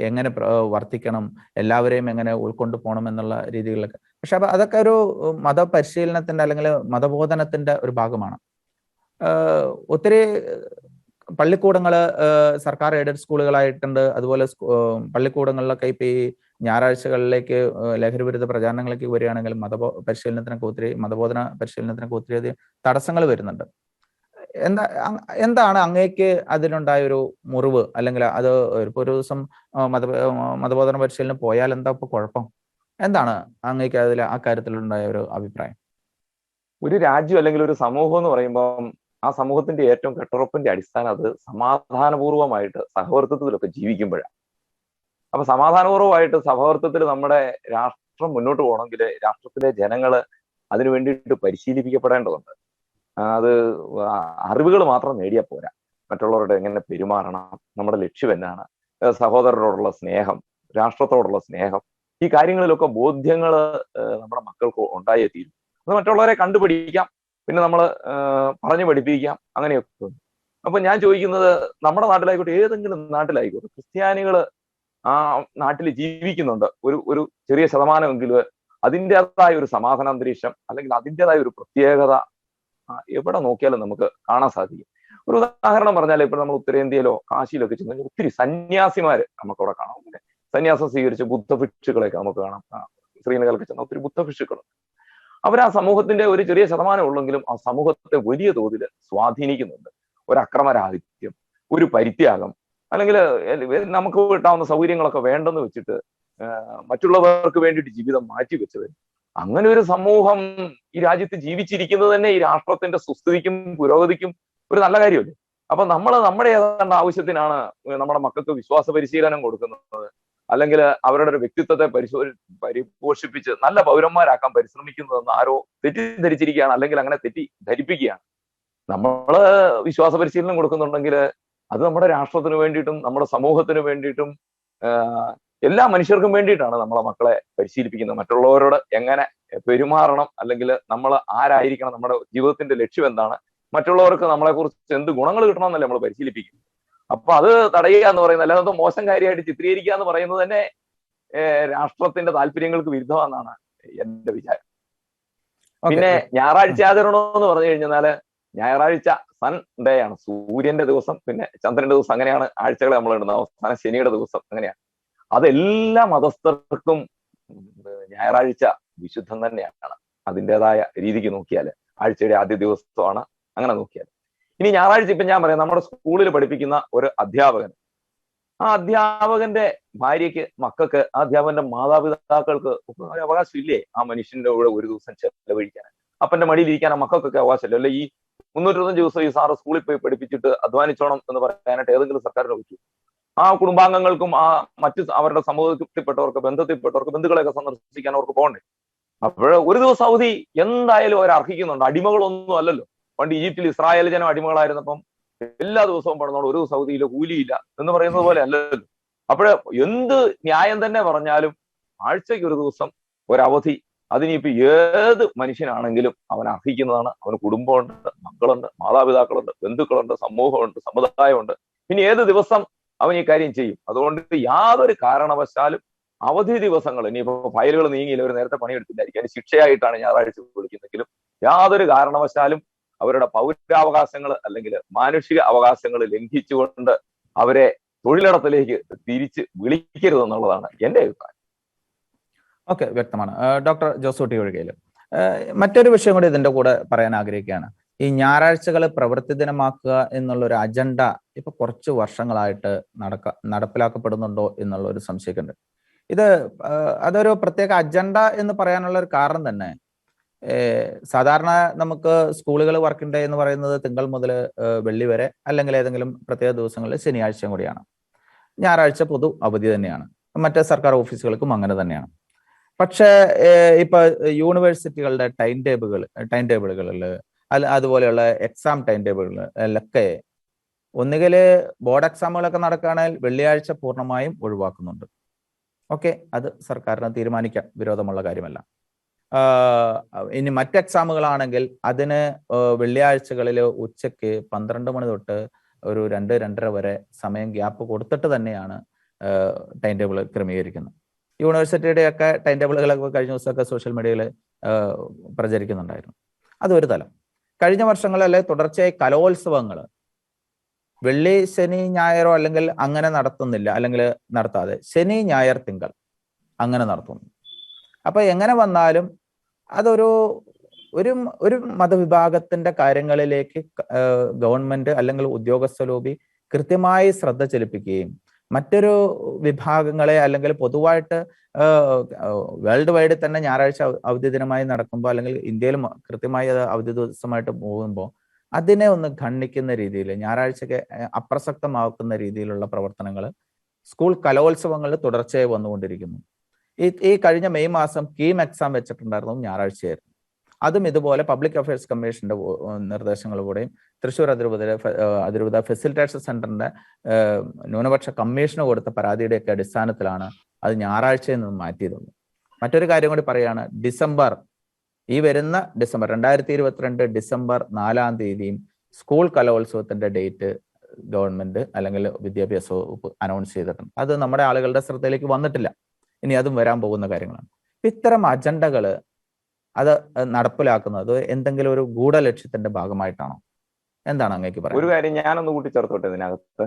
A: എങ്ങനെ വർത്തിക്കണം എല്ലാവരെയും എങ്ങനെ ഉൾക്കൊണ്ടു പോകണം എന്നുള്ള രീതികളിലൊക്കെ. പക്ഷെ അപ്പൊ അതൊക്കെ ഒരു മതപരിശീലനത്തിന്റെ അല്ലെങ്കിൽ മതബോധനത്തിന്റെ ഒരു ഭാഗമാണ്. ഒത്തിരി പള്ളിക്കൂടങ്ങൾ സർക്കാർ എയ്ഡഡ് സ്കൂളുകളായിട്ടുണ്ട്. അതുപോലെ പള്ളിക്കൂടങ്ങളിലൊക്കെ ഇപ്പൊ ഈ ഞായറാഴ്ചകളിലേക്ക് ലഹരി വിരുദ്ധ പ്രചാരണങ്ങളിലേക്ക് വരികയാണെങ്കിൽ മതബോ പരിശീലനത്തിനൊക്കെ ഒത്തിരി മതബോധന പരിശീലനത്തിനൊക്കെ ഒത്തിരി അധികം തടസ്സങ്ങൾ വരുന്നുണ്ട്. എന്താ എന്താണ് അങ്ങേക്ക് അതിനുണ്ടായ ഒരു മുറിവ്? അല്ലെങ്കിൽ അത് ഒരു ദിവസം മത മതബോധന പരിശീലനം പോയാൽ എന്താ ഇപ്പൊ കുഴപ്പം? എന്താണ് അങ്ങേക്ക് അതിൽ ആ കാര്യത്തിലുണ്ടായ ഒരു അഭിപ്രായം?
B: ഒരു രാജ്യം അല്ലെങ്കിൽ ഒരു സമൂഹം എന്ന് പറയുമ്പോൾ ആ സമൂഹത്തിന്റെ ഏറ്റവും കെട്ടുറപ്പിന്റെ അടിസ്ഥാനം അത് സമാധാനപൂർവമായിട്ട് സഹവർത്തിത്വത്തിലൊക്കെ ജീവിക്കുമ്പോഴാണ്. അപ്പൊ സമാധാനപൂർവമായിട്ട് സഹവർത്തിത്വത്തിൽ നമ്മുടെ രാഷ്ട്രം മുന്നോട്ട് പോകണമെങ്കിൽ രാഷ്ട്രത്തിലെ ജനങ്ങൾ അതിനു വേണ്ടിയിട്ട് പരിശീലിപ്പിക്കപ്പെടേണ്ടതുണ്ട്. അത് അറിവുകൾ മാത്രം നേടിയാൽ പോരാ. മറ്റുള്ളവരുടെ എങ്ങനെ പെരുമാറണം നമ്മുടെ ലക്ഷ്യം എന്നാണ്. സഹോദരരോടുള്ള സ്നേഹം രാഷ്ട്രത്തോടുള്ള സ്നേഹം ഈ കാര്യങ്ങളിലൊക്കെ ബോധ്യങ്ങൾ നമ്മുടെ മക്കൾക്ക് ഉണ്ടായേ തീരും അത് മറ്റുള്ളവരെ കണ്ടുപിടിക്കാം പിന്നെ നമ്മൾ പറഞ്ഞു പഠിപ്പിക്കാം അങ്ങനെയൊക്കെ. അപ്പൊ ഞാൻ ചോദിക്കുന്നത് നമ്മുടെ നാട്ടിലായിക്കോട്ടെ ഏതെങ്കിലും നാട്ടിലായിക്കോട്ടെ ക്രിസ്ത്യാനികൾ ആ നാട്ടിൽ ജീവിക്കുന്നുണ്ട് ഒരു ഒരു ചെറിയ ശതമാനമെങ്കിലും അതിന്റെതായ ഒരു സമാധാന അന്തരീക്ഷം അല്ലെങ്കിൽ അതിന്റെതായ ഒരു പ്രത്യേകത എവിടെ നോക്കിയാലും നമുക്ക് കാണാൻ സാധിക്കും. ഒരു ഉദാഹരണം പറഞ്ഞാൽ ഇപ്പൊ നമ്മൾ ഉത്തരേന്ത്യയിലോ കാശിയിലൊക്കെ ചെന്ന് ഒത്തിരി സന്യാസിമാര് നമുക്കവിടെ കാണാം. പിന്നെ സന്യാസം സ്വീകരിച്ച ബുദ്ധഭിക്ഷുക്കളെയൊക്കെ നമുക്ക് കാണാം. ശ്രീനഗറിലൊക്കെ ചെന്ന ഒത്തിരി ബുദ്ധഭിക്ഷുക്കളുണ്ട്. അവർ ആ സമൂഹത്തിന്റെ ഒരു ചെറിയ ശതമാനം ഉള്ളെങ്കിലും ആ സമൂഹത്തെ വലിയ തോതിൽ സ്വാധീനിക്കുന്നുണ്ട്. ഒരു അക്രമരാഹിത്യം ഒരു പരിത്യാഗം അല്ലെങ്കിൽ നമുക്ക് കിട്ടാവുന്ന സൗകര്യങ്ങളൊക്കെ വേണ്ടെന്ന് വെച്ചിട്ട് മറ്റുള്ളവർക്ക് വേണ്ടിയിട്ട് ജീവിതം മാറ്റിവെച്ചവർ അങ്ങനെ ഒരു സമൂഹം ഈ രാജ്യത്ത് ജീവിച്ചിരിക്കുന്നത് തന്നെ ഈ രാഷ്ട്രത്തിന്റെ സുസ്ഥിതിക്കും പുരോഗതിക്കും ഒരു നല്ല കാര്യമല്ലേ? അപ്പൊ നമ്മൾ നമ്മുടെ ഏതാണ്ട് ആവശ്യത്തിനാണ് നമ്മുടെ മക്കൾക്ക് വിശ്വാസ പരിശീലനം കൊടുക്കുന്നത്. അല്ലെങ്കിൽ അവരുടെ ഒരു വ്യക്തിത്വത്തെ പരിശോ പരിപോഷിപ്പിച്ച് നല്ല പൗരന്മാരാക്കാൻ പരിശ്രമിക്കുന്നതെന്ന് ആരോ തെറ്റിദ്ധരിച്ചിരിക്കുകയാണ് അല്ലെങ്കിൽ അങ്ങനെ തെറ്റി ധരിപ്പിക്കുകയാണ്. നമ്മൾ വിശ്വാസ പരിശീലനം കൊടുക്കുന്നുണ്ടെങ്കിൽ അത് നമ്മുടെ രാഷ്ട്രത്തിന് വേണ്ടിയിട്ടും നമ്മുടെ സമൂഹത്തിന് വേണ്ടിയിട്ടും എല്ലാ മനുഷ്യർക്കും വേണ്ടിയിട്ടാണ് നമ്മളെ മക്കളെ പരിശീലിപ്പിക്കുന്നത്. മറ്റുള്ളവരോട് എങ്ങനെ പെരുമാറണം അല്ലെങ്കിൽ നമ്മൾ ആരായിരിക്കണം നമ്മുടെ ജീവിതത്തിന്റെ ലക്ഷ്യം എന്താണ് മറ്റുള്ളവർക്ക് നമ്മളെ കുറിച്ച് എന്ത് ഗുണങ്ങൾ കിട്ടണമെന്നല്ലേ നമ്മൾ പരിശീലിപ്പിക്കുന്നത്. അപ്പൊ അത് തടയുക എന്ന് പറയുന്നത് അല്ലാതെ മോശം കാര്യമായിട്ട് ചിത്രീകരിക്കുക എന്ന് പറയുന്നത് തന്നെ രാഷ്ട്രത്തിന്റെ താല്പര്യങ്ങൾക്ക് വിരുദ്ധമാണെന്നാണ് എന്റെ വിചാരം. പിന്നെ ഞായറാഴ്ച ആചരണം എന്ന് പറഞ്ഞു കഴിഞ്ഞാൽ ഞായറാഴ്ച സൺ ഡേ ആണ്. സൂര്യന്റെ ദിവസം പിന്നെ ചന്ദ്രന്റെ ദിവസം അങ്ങനെയാണ് ആഴ്ചകളെ നമ്മൾ ഇടുന്നത്. അവസാന ശനിയുടെ ദിവസം അങ്ങനെയാണ്. അതെല്ലാ മതസ്ഥർക്കും ഞായറാഴ്ച വിശുദ്ധം തന്നെയാണ്. അതിന്റെതായ രീതിക്ക് നോക്കിയാൽ ആഴ്ചയുടെ ആദ്യ ദിവസമാണ് അങ്ങനെ നോക്കിയാൽ ഇനി ഞായറാഴ്ച ഇപ്പം ഞാൻ പറയാം നമ്മുടെ സ്കൂളിൽ പഠിപ്പിക്കുന്ന ഒരു അധ്യാപകൻ. ആ അധ്യാപകന്റെ ഭാര്യയ്ക്ക് മക്കൾക്ക് ആ അധ്യാപകന്റെ മാതാപിതാക്കൾക്ക് അവകാശമില്ലേ? ആ മനുഷ്യന്റെ കൂടെ ഒരു ദിവസം ചെലവഴിക്കാൻ. അപ്പന്റെ മടിയിലിരിക്കാൻ ആ മക്കൾക്കൊക്കെ അവകാശമില്ല? അല്ലെ ഈ മുന്നൂറ്റൊന്നും ദിവസം ഈ സാറ് സ്കൂളിൽ പോയി പഠിപ്പിച്ചിട്ട് അധ്വാനിച്ചോണം എന്ന് പറയാനായിട്ട് ഏതെങ്കിലും സർക്കാരിനെ പറ്റൂ ആ കുടുംബാംഗങ്ങൾക്കും ആ മറ്റ് അവരുടെ സമൂഹത്തിൽപ്പെട്ടവർക്ക് ബന്ധത്തിൽപ്പെട്ടവർക്ക് ബന്ധുക്കളെയൊക്കെ സന്ദർശിക്കാൻ അവർക്ക് പോകണ്ടേ? അപ്പോൾ ഒരു ദിവസം അവധി എന്തായാലും അവർ അർഹിക്കുന്നുണ്ട്. അടിമകളൊന്നും അല്ലല്ലോ. പണ്ട് ഈജിപ്തിൽ ഇസ്രായേൽ ജനം അടിമകളായിരുന്നപ്പം എല്ലാ ദിവസവും പറഞ്ഞോളൂ ഒരു സൗദിയിൽ കൂലിയില്ല എന്ന് പറയുന്നത് പോലെ അല്ലല്ലോ. അപ്പോൾ എന്ത് ന്യായം തന്നെ പറഞ്ഞാലും ആഴ്ചയ്ക്ക് ഒരു ദിവസം ഒരവധി. അതിനിപ്പോ ഏത് മനുഷ്യനാണെങ്കിലും അവൻ അർഹിക്കുന്നതാണ്. അവന് കുടുംബമുണ്ട് മക്കളുണ്ട് മാതാപിതാക്കളുണ്ട് ബന്ധുക്കളുണ്ട് സമൂഹമുണ്ട് സമുദായമുണ്ട്. ഇനി ഏത് ദിവസം അവൻ ഈ കാര്യം ചെയ്യും. അതുകൊണ്ട് യാതൊരു കാരണവശാലും അവധി ദിവസങ്ങൾ ഇനിയിപ്പോ ഫയലുകൾ നീങ്ങിയില്ല അവർ നേരത്തെ പണിയെടുത്തില്ലായിരിക്കും. അതിന് ശിക്ഷയായിട്ടാണ് ഞായറാഴ്ച വിളിക്കുന്നെങ്കിലും യാതൊരു കാരണവശാലും അവരുടെ പൗരാവകാശങ്ങൾ അല്ലെങ്കിൽ മാനുഷിക അവകാശങ്ങൾ ലംഘിച്ചുകൊണ്ട് അവരെ തൊഴിലിടത്തിലേക്ക് തിരിച്ച് വിളിക്കരുത് എന്നുള്ളതാണ് എന്റെ അഭിപ്രായം.
A: ഓക്കെ വ്യക്തമാണ്. ഡോക്ടർ ജോസൂട്ടി ഒഴികയിൽ മറ്റൊരു വിഷയം കൂടി ഇതിന്റെ കൂടെ പറയാൻ ആഗ്രഹിക്കുകയാണ്. ഈ ഞായറാഴ്ചകൾ പ്രവൃത്തി ദിനമാക്കുക എന്നുള്ള ഒരു അജണ്ട ഇപ്പൊ കുറച്ച് വർഷങ്ങളായിട്ട് നടക്ക നടപ്പിലാക്കപ്പെടുന്നുണ്ടോ എന്നുള്ള ഒരു സംശയമുണ്ട് ഇത് അതൊരു പ്രത്യേക അജണ്ട എന്ന് പറയാനുള്ള ഒരു കാരണം തന്നെ സാധാരണ നമുക്ക് സ്കൂളുകൾ വർക്കിംഗ് ഡേ എന്ന് പറയുന്നത് തിങ്കൾ മുതൽ വെള്ളി വരെ അല്ലെങ്കിൽ ഏതെങ്കിലും പ്രത്യേക ദിവസങ്ങളിൽ ശനിയാഴ്ചയും കൂടിയാണ്. ഞായറാഴ്ച പൊതു അവധി തന്നെയാണ്. മറ്റ് സർക്കാർ ഓഫീസുകൾക്കും അങ്ങനെ തന്നെയാണ്. പക്ഷേ ഇപ്പൊ യൂണിവേഴ്സിറ്റികളുടെ ടൈം ടേബിളുകൾ ടൈം ടേബിളുകളിൽ അല്ല അതുപോലെയുള്ള എക്സാം ടൈം ടേബിളിലൊക്കെ ഒന്നുകിൽ ബോർഡ് എക്സാമുകളൊക്കെ നടക്കുകയാണെങ്കിൽ വെള്ളിയാഴ്ച പൂർണമായും ഒഴിവാക്കുന്നുണ്ട്. ഓക്കെ അത് സർക്കാരിന് തീരുമാനിക്കാം. വിരോധമുള്ള കാര്യമല്ല. ഇനി മറ്റ് എക്സാമുകളാണെങ്കിൽ അതിന് വെള്ളിയാഴ്ചകളിൽ ഉച്ചയ്ക്ക് പന്ത്രണ്ട് മണി തൊട്ട് ഒരു രണ്ട് രണ്ടര വരെ സമയം ഗ്യാപ്പ് കൊടുത്തിട്ട് തന്നെയാണ് ടൈം ടേബിൾ ക്രമീകരിക്കുന്നത്. യൂണിവേഴ്സിറ്റിയുടെ ഒക്കെ ടൈം ടേബിളുകളൊക്കെ കഴിഞ്ഞ ദിവസമൊക്കെ സോഷ്യൽ മീഡിയയിൽ പ്രചരിക്കുന്നുണ്ടായിരുന്നു. അതൊരു തലം. കഴിഞ്ഞ വർഷങ്ങളിലെ തുടർച്ചയായി കലോത്സവങ്ങൾ വെള്ളി ശനി ഞായറോ അല്ലെങ്കിൽ അങ്ങനെ നടത്തുന്നില്ല അല്ലെങ്കിൽ നടത്താതെ. ശനി ഞായർ തിങ്കൾ അങ്ങനെ നടത്തുന്നു. അപ്പൊ എങ്ങനെ വന്നാലും അതൊരു ഒരു ഒരു മതവിഭാഗത്തിന്റെ കാര്യങ്ങളിലേക്ക് ഗവൺമെന്റ് അല്ലെങ്കിൽ ഉദ്യോഗസ്ഥ ലോബി കൃത്യമായി ശ്രദ്ധ ചെലുപ്പിക്കുകയും മറ്റൊരു വിഭാഗങ്ങളെ അല്ലെങ്കിൽ പൊതുവായിട്ട് വേൾഡ് വൈഡ് തന്നെ ഞായറാഴ്ച അവധി ദിനമായി നടക്കുമ്പോൾ അല്ലെങ്കിൽ ഇന്ത്യയിൽ കൃത്യമായി അത് അവധി ദിവസമായിട്ട് പോകുമ്പോൾ അതിനെ ഒന്ന് ഖണ്ഡിക്കുന്ന രീതിയിൽ ഞായറാഴ്ചക്ക് അപ്രസക്തമാക്കുന്ന രീതിയിലുള്ള പ്രവർത്തനങ്ങൾ സ്കൂൾ കലോത്സവങ്ങളിൽ തുടർച്ചയായി വന്നുകൊണ്ടിരിക്കുന്നു. ഈ ഈ കഴിഞ്ഞ മെയ് മാസം കീം എക്സാം വെച്ചിട്ടുണ്ടായിരുന്നു ഞായറാഴ്ചയായിരുന്നു. അതും ഇതുപോലെ പബ്ലിക് അഫയേഴ്സ് കമ്മീഷന്റെ നിർദ്ദേശങ്ങളിലൂടെയും തൃശൂർ അതിരൂപത അതിരൂപത ഫെസിലിറ്റേഷൻ സെന്ററിന്റെ ന്യൂനപക്ഷ കമ്മീഷന് കൊടുത്ത പരാതിയുടെയൊക്കെ അടിസ്ഥാനത്തിലാണ് അത് ഞായറാഴ്ചയിൽ നിന്ന് മാറ്റിയതെന്ന് മറ്റൊരു കാര്യം കൂടി പറയുകയാണ് ഡിസംബർ ഈ വരുന്ന ഡിസംബർ രണ്ടായിരത്തി ഇരുപത്തിരണ്ട് ഡിസംബർ നാലാം തീയതിയും സ്കൂൾ കലോത്സവത്തിന്റെ ഡേറ്റ് ഗവൺമെന്റ് അല്ലെങ്കിൽ വിദ്യാഭ്യാസ വകുപ്പ് അനൗൺസ് ചെയ്തിട്ടുണ്ട്. അത് നമ്മുടെ ആളുകളുടെ ശ്രദ്ധയിലേക്ക് വന്നിട്ടില്ല. ഇനി അതും വരാൻ പോകുന്ന കാര്യങ്ങളാണ്. ഇത്തരം അജണ്ടകൾ അത് നടപ്പിലാക്കുന്നത്. എന്തെങ്കിലും ഒരു ഗൂഢലക്ഷ്യത്തിന്റെ ഭാഗമായിട്ടാണോ? എന്താണ് അങ്ങേക്ക് പറയുന്നത്
B: ഒരു കാര്യം ഞാനൊന്ന് കൂട്ടിച്ചേർത്തോട്ടെ ഇതിനകത്ത്?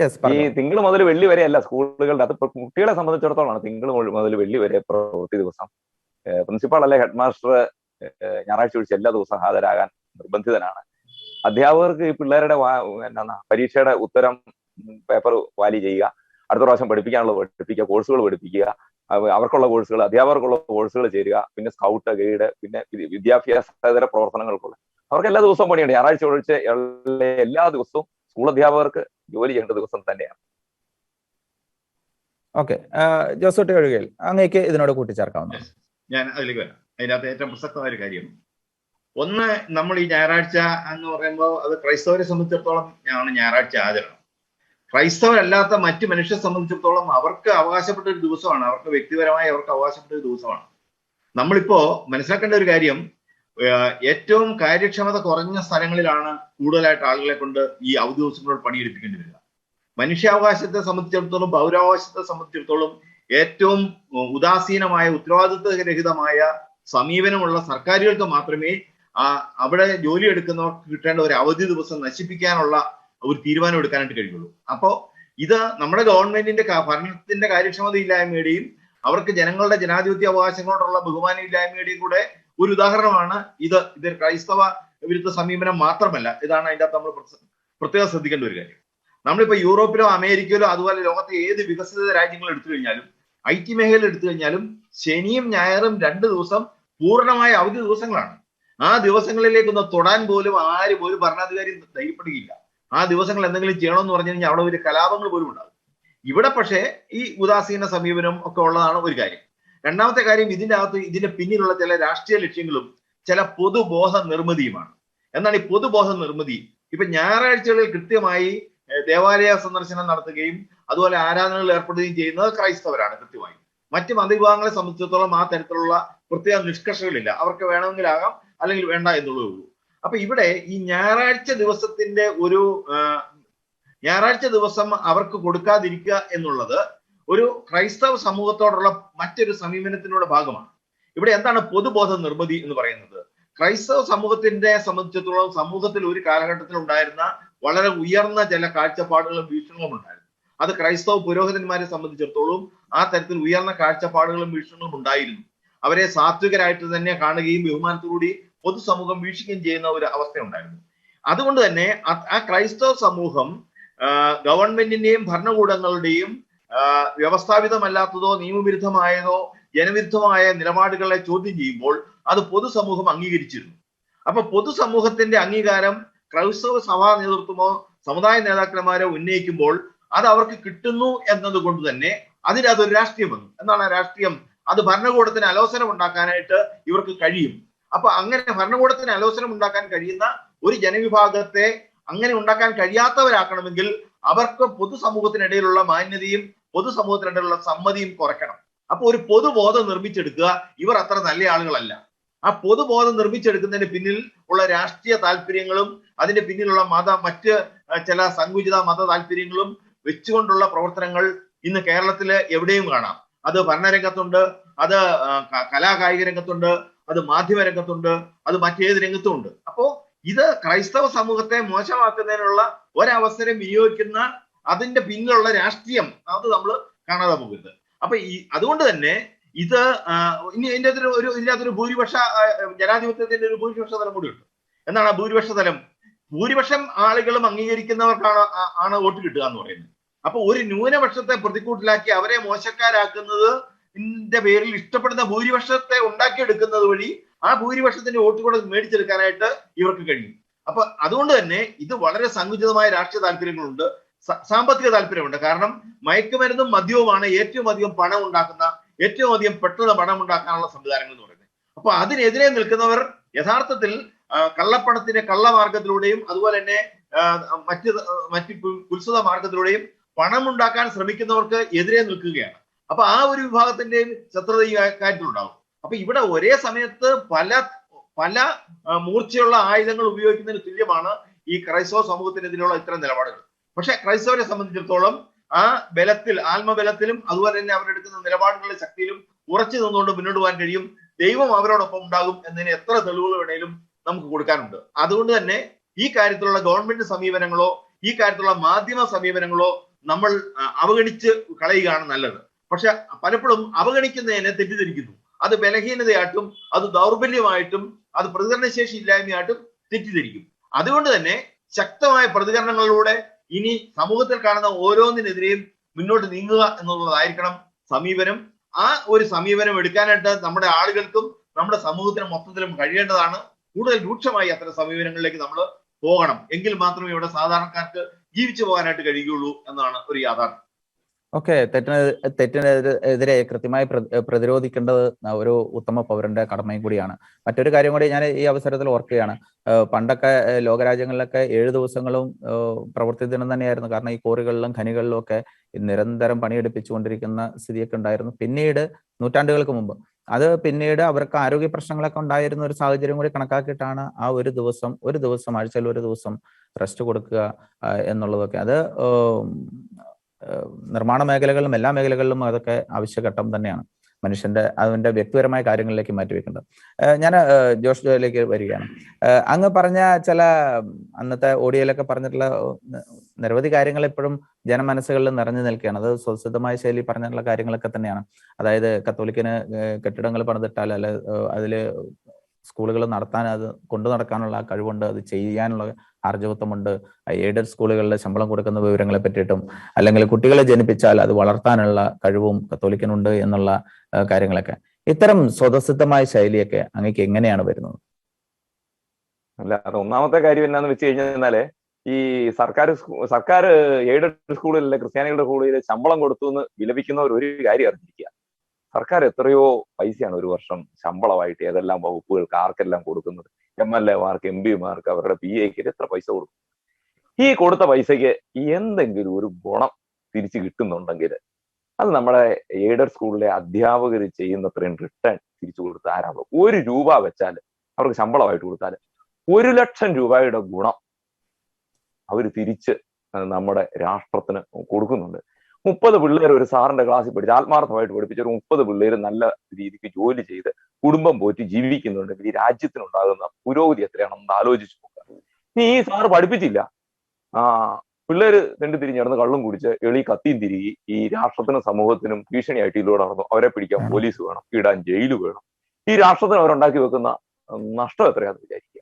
A: യെസ്
B: ഈ തിങ്കൾ മുതൽ വെള്ളി വരെ അല്ല സ്കൂളുകളുടെ അത് കുട്ടികളെ സംബന്ധിച്ചിടത്തോളമാണ് തിങ്കൾ മുതൽ വെള്ളി വരെ പ്രവൃത്തി ദിവസം. പ്രിൻസിപ്പാൾ അല്ലെ ഹെഡ് മാസ്റ്റർ ഞായറാഴ്ച ഒഴിച്ച് എല്ലാ ദിവസവും ഹാജരാകാൻ നിർബന്ധിതനാണ്. അധ്യാപകർക്ക് ഈ പിള്ളേരുടെ എന്താണ് പരീക്ഷയുടെ ഉത്തരം പേപ്പർ വാലി ചെയ്യുക. അടുത്ത പ്രാവശ്യം പഠിപ്പിക്കാനുള്ള പഠിപ്പിക്കുക കോഴ്സുകൾ പഠിപ്പിക്കുക. അവർക്കുള്ള കോഴ്സുകൾ അധ്യാപകർക്കുള്ള കോഴ്സുകൾ ചേരുക പിന്നെ സ്കൗട്ട് ഗൈഡ് പിന്നെ വിദ്യാഭ്യാസേതര പ്രവർത്തനങ്ങൾക്കുള്ള. അവർക്ക് എല്ലാ ദിവസവും പണിയുണ്ട്. ഞായറാഴ്ച ഒഴിച്ച് എല്ലാ ദിവസവും സ്കൂൾ അധ്യാപകർക്ക് ജോലി ചെയ്യേണ്ട ദിവസം തന്നെയാണ്.
A: ഓക്കെ. ജോസോട്ടി കഴുകയിൽ അങ്ങേക്ക് ഇതിനോട് കൂട്ടിച്ചേർക്കാവുന്ന.
C: ഞാൻ അതിലേക്ക് വരാം. അതിനകത്ത് ഏറ്റവും പ്രസക്തമായ ഒരു കാര്യം. ഒന്ന് നമ്മൾ ഈ ഞായറാഴ്ച എന്ന് പറയുമ്പോൾ അത് ക്രൈസ്തവരെ സംബന്ധിച്ചിടത്തോളം ആണ് ഞായറാഴ്ച ആചരണം ക്രൈസ്തവരല്ലാത്ത മറ്റ് മനുഷ്യരെ സംബന്ധിച്ചിടത്തോളം അവർക്ക് അവകാശപ്പെട്ട ഒരു ദിവസമാണ്. അവർക്ക് വ്യക്തിപരമായി അവർക്ക് അവകാശപ്പെട്ട ഒരു ദിവസമാണ്. നമ്മളിപ്പോ മനസ്സിലാക്കേണ്ട ഒരു കാര്യം ഏറ്റവും കാര്യക്ഷമത കുറഞ്ഞ സ്ഥലങ്ങളിലാണ് കൂടുതലായിട്ട് ആളുകളെ കൊണ്ട് ഈ അവധി ദിവസങ്ങളോട് പണിയെടുപ്പിക്കേണ്ടി വരിക. മനുഷ്യാവകാശത്തെ സംബന്ധിച്ചിടത്തോളം പൗരാവകാശത്തെ സംബന്ധിച്ചിടത്തോളം ഏറ്റവും ഉദാസീനമായ ഉത്തരവാദിത്വരഹിതമായ സമീപനമുള്ള സർക്കാരുകൾക്ക് മാത്രമേ അവിടെ ജോലി എടുക്കുന്നവർക്ക് കിട്ടേണ്ട ഒരു അവധി ദിവസം നശിപ്പിക്കാനുള്ള ഒരു തീരുമാനം എടുക്കാനായിട്ട് കഴിയുള്ളൂ. അപ്പോ ഇത് നമ്മുടെ ഗവൺമെന്റിന്റെ ഭരണത്തിന്റെ കാര്യക്ഷമത ഇല്ലായ്മയുടെയും അവർക്ക് ജനങ്ങളുടെ ജനാധിപത്യ അവകാശങ്ങളോടുള്ള ബഹുമാനം ഇല്ലായ്മയുടെയും കൂടെ ഒരു ഉദാഹരണമാണ് ഇത്. ഇത് ക്രൈസ്തവ വിരുദ്ധ സമീപനം മാത്രമല്ല ഇതാണ് അതിന്റെ അകത്ത് നമ്മൾ പ്രത്യേകം ശ്രദ്ധിക്കേണ്ട ഒരു കാര്യം. നമ്മളിപ്പോ യൂറോപ്പിലോ അമേരിക്കയിലോ അതുപോലെ ലോകത്തെ ഏത് വികസിത രാജ്യങ്ങൾ എടുത്തു കഴിഞ്ഞാലും ഐ ടി മേഖല എടുത്തു കഴിഞ്ഞാലും ശനിയും ഞായറും രണ്ട് ദിവസം പൂർണമായ അവധി ദിവസങ്ങളാണ്. ആ ദിവസങ്ങളിലേക്കൊന്ന് തൊടാൻ പോലും ആര് പോലും ഭരണാധികാരി ധൈര്യപ്പെടുകയില്ല ആ ദിവസങ്ങൾ എന്തെങ്കിലും ചെയ്യണമെന്ന് പറഞ്ഞു കഴിഞ്ഞാൽ അവിടെ ഒരു കലാപങ്ങൾ പോലും ഉണ്ടാകും ഇവിടെ പക്ഷേ ഈ ഉദാസീന സമീപനം ഒക്കെ ഉള്ളതാണ് ഒരു കാര്യം. രണ്ടാമത്തെ കാര്യം ഇതിന്റെ അകത്ത് ഇതിന്റെ പിന്നിലുള്ള ചില രാഷ്ട്രീയ ലക്ഷ്യങ്ങളും ചില പൊതുബോധ നിർമ്മിതിയുമാണ്. എന്നാൽ ഈ പൊതുബോധ നിർമ്മിതി. ഇപ്പൊ ഞായറാഴ്ചകളിൽ കൃത്യമായി ദേവാലയ സന്ദർശനം നടത്തുകയും അതുപോലെ ആരാധനകളിൽ ഏർപ്പെടുകയും ചെയ്യുന്നത് ക്രൈസ്തവരാണ് കൃത്യമായി. മറ്റ് മതവിഭാഗങ്ങളെ സംബന്ധിച്ചിടത്തോളം ആ തരത്തിലുള്ള പ്രത്യേക നിഷ്കർഷകളില്ല. അവർക്ക് വേണമെങ്കിലാകാം അല്ലെങ്കിൽ വേണ്ട എന്നുള്ളതേ ഉള്ളൂ. അപ്പൊ ഇവിടെ ഈ ഞായറാഴ്ച ദിവസത്തിന്റെ ഒരു ഞായറാഴ്ച ദിവസം അവർക്ക് കൊടുക്കാതിരിക്കുക എന്നുള്ളത് ഒരു ക്രൈസ്തവ സമൂഹത്തോടുള്ള മറ്റൊരു സമീപനത്തിനുള്ള ഭാഗമാണ്. ഇവിടെ എന്താണ് പൊതുബോധ നിർമ്മിതി എന്ന് പറയുന്നത്? ക്രൈസ്തവ സമൂഹത്തിന്റെ സംബന്ധിച്ചിടത്തോളം സമൂഹത്തിൽ ഒരു കാലഘട്ടത്തിൽ ഉണ്ടായിരുന്ന വളരെ ഉയർന്ന ചില കാഴ്ചപ്പാടുകളും വീക്ഷണങ്ങളും ഉണ്ടായിരുന്നു. അത് ക്രൈസ്തവ പുരോഹിതന്മാരെ സംബന്ധിച്ചിടത്തോളം ആ തരത്തിൽ ഉയർന്ന കാഴ്ചപ്പാടുകളും വീക്ഷണങ്ങളും ഉണ്ടായിരുന്നു. അവരെ സാത്വികരായിട്ട് തന്നെ കാണുകയും ബഹുമാനത്തോടുകൂടി പൊതുസമൂഹം വീക്ഷിക്കുകയും ചെയ്യുന്ന ഒരു അവസ്ഥയുണ്ടായിരുന്നു. അതുകൊണ്ട് തന്നെ ആ- ക്രൈസ്തവ സമൂഹം ഗവൺമെന്റിന്റെയും ഭരണകൂടങ്ങളുടെയും വ്യവസ്ഥാപിതമല്ലാത്തതോ നിയമവിരുദ്ധമായതോ ജനവിരുദ്ധമായ നിലപാടുകളെ ചോദ്യം ചെയ്യുമ്പോൾ അത് പൊതുസമൂഹം അംഗീകരിച്ചിരുന്നു. അപ്പൊ പൊതുസമൂഹത്തിന്റെ അംഗീകാരം ക്രൈസ്തവ സഭാ നേതൃത്വമോ സമുദായ നേതാക്കന്മാരോ ഉന്നയിക്കുമ്പോൾ അത് അവർക്ക് കിട്ടുന്നു എന്നതുകൊണ്ട് തന്നെ അതിനകത്തൊരു രാഷ്ട്രീയം വന്നു. എന്നാണ് ആ രാഷ്ട്രീയം. അത് ഭരണകൂടത്തിന് അലോസനം ഉണ്ടാക്കാനായിട്ട് ഇവർക്ക് കഴിയും. അപ്പൊ അങ്ങനെ ഭരണകൂടത്തിന് അലോസരം ഉണ്ടാക്കാൻ കഴിയുന്ന ഒരു ജനവിഭാഗത്തെ അങ്ങനെ ഉണ്ടാക്കാൻ കഴിയാത്തവരാക്കണമെങ്കിൽ അവർക്ക് പൊതുസമൂഹത്തിനിടയിലുള്ള മാന്യതയും പൊതുസമൂഹത്തിനിടയിലുള്ള സമ്മതിയും കുറയ്ക്കണം. അപ്പൊ ഒരു പൊതുബോധം നിർമ്മിച്ചെടുക്കുക ഇവർ അത്ര നല്ല ആളുകളല്ല. ആ പൊതുബോധം നിർമ്മിച്ചെടുക്കുന്നതിന് പിന്നിൽ ഉള്ള രാഷ്ട്രീയ താല്പര്യങ്ങളും അതിന്റെ പിന്നിലുള്ള മത മറ്റ് ചില സങ്കുചിത മത താല്പര്യങ്ങളും വെച്ചുകൊണ്ടുള്ള പ്രവർത്തനങ്ങൾ ഇന്ന് കേരളത്തിൽ എവിടെയും കാണാം. അത് ഭരണരംഗത്തുണ്ട് അത് കലാകായിക രംഗത്തുണ്ട് അത് മാധ്യമ രംഗത്തുണ്ട് അത് മറ്റേത് രംഗത്തും ഉണ്ട് അപ്പോ ഇത് ക്രൈസ്തവ സമൂഹത്തെ മോശമാക്കുന്നതിനുള്ള ഒരവസരം വിനിയോഗിക്കുന്ന അതിന്റെ പിന്നിലുള്ള രാഷ്ട്രീയം അത് നമ്മൾ കാണാതെ പോകരുത്. അപ്പൊ ഈ അതുകൊണ്ട് തന്നെ ഇത് ഇനി ഇതിന്റെ അകത്തൊരു ഒരു ഇതിനകത്തൊരു ഭൂരിപക്ഷ ജനാധിപത്യത്തിന്റെ ഒരു ഭൂരിപക്ഷ തലം കൂടിയുണ്ട് എന്താണ് ആ ഭൂരിപക്ഷ തലം? ഭൂരിപക്ഷം ആളുകളും അംഗീകരിക്കുന്നവർക്കാണ് ആണ് വോട്ട് കിട്ടുക എന്ന് പറയുന്നത്. അപ്പൊ ഒരു ന്യൂനപക്ഷത്തെ പ്രതിക്കൂട്ടിലാക്കി അവരെ മോശക്കാരാക്കുന്നത് പേരിൽ ഇഷ്ടപ്പെടുന്ന ഭൂരിപക്ഷത്തെ ഉണ്ടാക്കിയെടുക്കുന്നത് വഴി ആ ഭൂരിപക്ഷത്തിന്റെ വോട്ട് കൂടെ മേടിച്ചെടുക്കാനായിട്ട് ഇവർക്ക് കഴിയും. അപ്പൊ അതുകൊണ്ട് തന്നെ ഇത് വളരെ സങ്കുചിതമായ രാഷ്ട്രീയ താല്പര്യങ്ങളുണ്ട്. സാമ്പത്തിക താല്പര്യമുണ്ട്. കാരണം മയക്കുമരുന്നും മദ്യവുമാണ് ഏറ്റവും അധികം പണം ഉണ്ടാക്കുന്ന ഏറ്റവും അധികം പെട്ടെന്ന് പണം ഉണ്ടാക്കാനുള്ള സംവിധാനങ്ങൾ എന്ന് പറയുന്നത്. അപ്പൊ അതിനെതിരെ നിൽക്കുന്നവർ യഥാർത്ഥത്തിൽ കള്ളപ്പണത്തിന്റെ കള്ളമാർഗത്തിലൂടെയും അതുപോലെ തന്നെ മറ്റ് മറ്റ് കുത്സിത മാർഗത്തിലൂടെയും പണം ഉണ്ടാക്കാൻ ശ്രമിക്കുന്നവർക്ക് എതിരെ നിൽക്കുകയാണ്. അപ്പൊ ആ ഒരു വിഭാഗത്തിന്റെയും ശത്രുത ഈ കാര്യത്തിലുണ്ടാവും അപ്പൊ ഇവിടെ ഒരേ സമയത്ത് പല പല മൂർച്ചയുള്ള ആയുധങ്ങൾ ഉപയോഗിക്കുന്നതിന് തുല്യമാണ് ഈ ക്രൈസ്തവ സമൂഹത്തിനെതിരെയുള്ള ഇത്തരം നിലപാടുകൾ. പക്ഷെ ക്രൈസ്തവരെ സംബന്ധിച്ചിടത്തോളം ആ ബലത്തിൽ ആത്മബലത്തിലും അതുപോലെ തന്നെ അവരെടുക്കുന്ന നിലപാടുകളുടെ ശക്തിയിലും ഉറച്ചു നിന്നുകൊണ്ട് മുന്നോട്ട് പോകാൻ കഴിയും. ദൈവം അവരോടൊപ്പം ഉണ്ടാകും എന്നതിന് എത്ര തെളിവുകൾ വേണേലും നമുക്ക് കൊടുക്കാനുണ്ട്. അതുകൊണ്ട് തന്നെ ഈ കാര്യത്തിലുള്ള ഗവൺമെന്റ് സമീപനങ്ങളോ ഈ കാര്യത്തിലുള്ള മാധ്യമ സമീപനങ്ങളോ നമ്മൾ അവഗണിച്ച് കളയുകയാണ് നല്ലത്. പക്ഷെ പലപ്പോഴും അവഗണിക്കുന്നതിനെ തെറ്റിദ്ധരിക്കുന്നു. അത് ബലഹീനതയായിട്ടും അത് ദൗർബല്യമായിട്ടും അത് പ്രതികരണശേഷി ഇല്ലായ്മയായിട്ടും തെറ്റിദ്ധരിക്കും. അതുകൊണ്ട് തന്നെ ശക്തമായ പ്രതികരണങ്ങളിലൂടെ ഇനി സമൂഹത്തിൽ കാണുന്ന ഓരോന്നിനെതിരെയും മുന്നോട്ട് നീങ്ങുക എന്നുള്ളതായിരിക്കണം സമീപനം. ആ ഒരു സമീപനം എടുക്കാനായിട്ട് നമ്മുടെ ആളുകൾക്കും നമ്മുടെ സമൂഹത്തിന് മൊത്തത്തിലും കഴിയേണ്ടതാണ്. കൂടുതൽ രൂക്ഷമായി അത്തരം സമീപനങ്ങളിലേക്ക് നമ്മൾ പോകണം. എങ്കിൽ മാത്രമേ ഇവിടെ സാധാരണക്കാർക്ക് ജീവിച്ചു പോകാനായിട്ട് കഴിയുകയുള്ളൂ എന്നാണ് ഒരു യാഥാർത്ഥ്യം.
A: ഓക്കെ തെറ്റിന് തെറ്റിനെതിരെ കൃത്യമായി പ്ര- പ്രതിരോധിക്കേണ്ടത് ഒരു ഉത്തമ പൗരന്റെ കടമയും കൂടിയാണ്. മറ്റൊരു കാര്യം കൂടി ഞാൻ ഈ അവസരത്തിൽ ഓർക്കുകയാണ്. പണ്ടൊക്കെ ലോകരാജ്യങ്ങളിലൊക്കെ ഏഴ് ദിവസങ്ങളും പ്രവൃത്തി ദിനം തന്നെയായിരുന്നു. കാരണം ഈ കോറികളിലും ഖനികളിലും ഒക്കെ നിരന്തരം പണിയെടുപ്പിച്ചുകൊണ്ടിരിക്കുന്ന സ്ഥിതിയൊക്കെ ഉണ്ടായിരുന്നു. പിന്നീട് നൂറ്റാണ്ടുകൾക്ക് മുമ്പ്. അത് പിന്നീട് അവർക്ക് ആരോഗ്യ പ്രശ്നങ്ങളൊക്കെ ഉണ്ടായിരുന്ന ഒരു സാഹചര്യം കൂടി കണക്കാക്കിയിട്ടാണ് ആ ഒരു ദിവസം ഒരു ദിവസം ആഴ്ചയിൽ ഒരു ദിവസം റെസ്റ്റ് കൊടുക്കുക എന്നുള്ളതൊക്കെ. അത് നിർമ്മാണ മേഖലകളിലും എല്ലാ മേഖലകളിലും അതൊക്കെ ആവശ്യഘട്ടം തന്നെയാണ്. മനുഷ്യന്റെ അതിന്റെ വ്യക്തിപരമായ കാര്യങ്ങളിലേക്ക് മാറ്റിവെക്കേണ്ടത്. ഞാൻ ജോഷ് ജോയിലേക്ക് വരികയാണ്. അങ്ങ് പറഞ്ഞ ചില അന്നത്തെ ഓഡിയോയിലൊക്കെ പറഞ്ഞിട്ടുള്ള നിരവധി കാര്യങ്ങൾ ഇപ്പോഴും ജനമനസ്സുകളിൽ നിറഞ്ഞു നിൽക്കുകയാണ്. അത് സ്വസിദ്ധമായ ശൈലി പറഞ്ഞിട്ടുള്ള കാര്യങ്ങളൊക്കെ തന്നെയാണ്. അതായത് കത്തോലിക്കിന് കെട്ടിടങ്ങൾ പണിതിട്ടാൽ അല്ലെ അതിൽ സ്കൂളുകൾ നടത്താൻ അത് കൊണ്ടു നടക്കാനുള്ള കഴിവുണ്ട് അത് ചെയ്യാനുള്ള ആർജവത്വമുണ്ട്. എയ്ഡഡ് സ്കൂളുകളിൽ ശമ്പളം കൊടുക്കുന്ന വിവരങ്ങളെ പറ്റിയിട്ടും അല്ലെങ്കിൽ കുട്ടികളെ ജനിപ്പിച്ചാൽ അത് വളർത്താനുള്ള കഴിവും കത്തോലിക്കനുണ്ട് എന്നുള്ള കാര്യങ്ങളൊക്കെ. ഇത്തരം സ്വതസിദ്ധമായ ശൈലിയൊക്കെ അങ്ങേക്ക് എങ്ങനെയാണ് വരുന്നത്?
B: അല്ല അത് ഒന്നാമത്തെ കാര്യം എന്നാന്ന് വെച്ച് കഴിഞ്ഞാൽ ഈ സർക്കാർ സർക്കാർ എയ്ഡഡ് സ്കൂളിലെ ക്രിസ്ത്യാനികളുടെ സ്കൂളിൽ ശമ്പളം കൊടുത്തു എന്ന് വിലപിക്കുന്നവർ ഒരു കാര്യം അറിഞ്ഞിരിക്കുക. സർക്കാർ എത്രയോ പൈസയാണ് ഒരു വർഷം ശമ്പളമായിട്ട് ഏതെല്ലാം വകുപ്പുകൾക്ക് ആർക്കെല്ലാം കൊടുക്കുന്നത്? എം എൽ എമാർക്ക് എം പിമാർക്ക് അവരുടെ പി എക്ക് എത്ര പൈസ കൊടുക്കും? ഈ കൊടുത്ത പൈസയ്ക്ക് എന്തെങ്കിലും ഒരു ഗുണം തിരിച്ചു കിട്ടുന്നുണ്ടെങ്കിൽ അത് നമ്മുടെ എയ്ഡഡ് സ്കൂളിലെ അധ്യാപകർ ചെയ്യുന്നത്രയും റിട്ടേൺ തിരിച്ചു കൊടുത്ത് ആരാണ് ഒരു രൂപ വെച്ചാൽ അവർക്ക് ശമ്പളമായിട്ട് കൊടുത്താൽ ഒരു ലക്ഷം രൂപയുടെ ഗുണം അവർ തിരിച്ച് നമ്മുടെ രാഷ്ട്രത്തിന് കൊടുക്കുന്നുണ്ട്. മുപ്പത് പിള്ളേർ ഒരു സാറിന്റെ ക്ലാസ്സിൽ പഠിച്ച് ആത്മാർത്ഥമായിട്ട് പഠിപ്പിച്ച ഒരു മുപ്പത് പിള്ളേർ നല്ല രീതിക്ക് ജോലി ചെയ്ത് കുടുംബം പോറ്റി ജീവിക്കുന്നുണ്ടെങ്കിൽ ഈ രാജ്യത്തിനുണ്ടാകുന്ന പുരോഗതി എത്രയാണെന്ന് ആലോചിച്ചു നോക്കുക. ഇനി ഈ സാറ് പഠിപ്പിച്ചില്ല. ആ പിള്ളേര് തെണ്ടി തിരിഞ്ഞ് നടന്ന് കള്ളും കുടിച്ച് എളി കത്തിയും തിരികി ഈ രാഷ്ട്രത്തിനും സമൂഹത്തിനും ഭീഷണിയായിട്ട് ഇതിലൂടെ നടന്നു. അവരെ പിടിക്കാൻ പോലീസ് വേണം ഇടാൻ ജയിൽ വേണം. ഈ രാഷ്ട്രത്തിന് അവരുണ്ടാക്കി വെക്കുന്ന നഷ്ടം എത്രയാണെന്ന് വിചാരിക്കുക.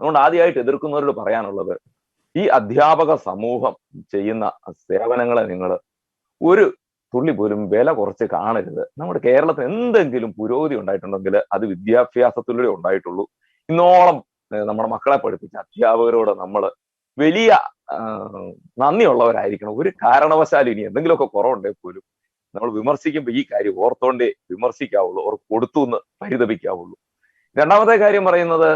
B: അതുകൊണ്ട് ആദ്യമായിട്ട് എതിർക്കുന്നവരോട് പറയാനുള്ളത് ഈ അധ്യാപക സമൂഹം ചെയ്യുന്ന സേവനങ്ങളെ നിങ്ങൾ ഒരു തുള്ളി പോലും വില കുറച്ച് കാണരുത്. നമ്മുടെ കേരളത്തിൽ എന്തെങ്കിലും പുരോഗതി ഉണ്ടായിട്ടുണ്ടെങ്കിൽ അത് വിദ്യാഭ്യാസത്തിലൂടെ ഉണ്ടായിട്ടുള്ളൂ. ഇന്നോളം നമ്മുടെ മക്കളെ പഠിപ്പിച്ച അധ്യാപകരോട് നമ്മൾ വലിയ നന്ദിയുള്ളവരായിരിക്കണം. ഒരു കാരണവശാലും ഇനി എന്തെങ്കിലുമൊക്കെ കുറവുണ്ടെങ്കിൽ പോലും നമ്മൾ വിമർശിക്കുമ്പോൾ ഈ കാര്യം ഓർത്തോണ്ടേ വിമർശിക്കാവുള്ളൂ. ഓർ കൊടുത്തു എന്ന് പരിതപിക്കാവുള്ളൂ. രണ്ടാമത്തെ കാര്യം പറയുന്നത്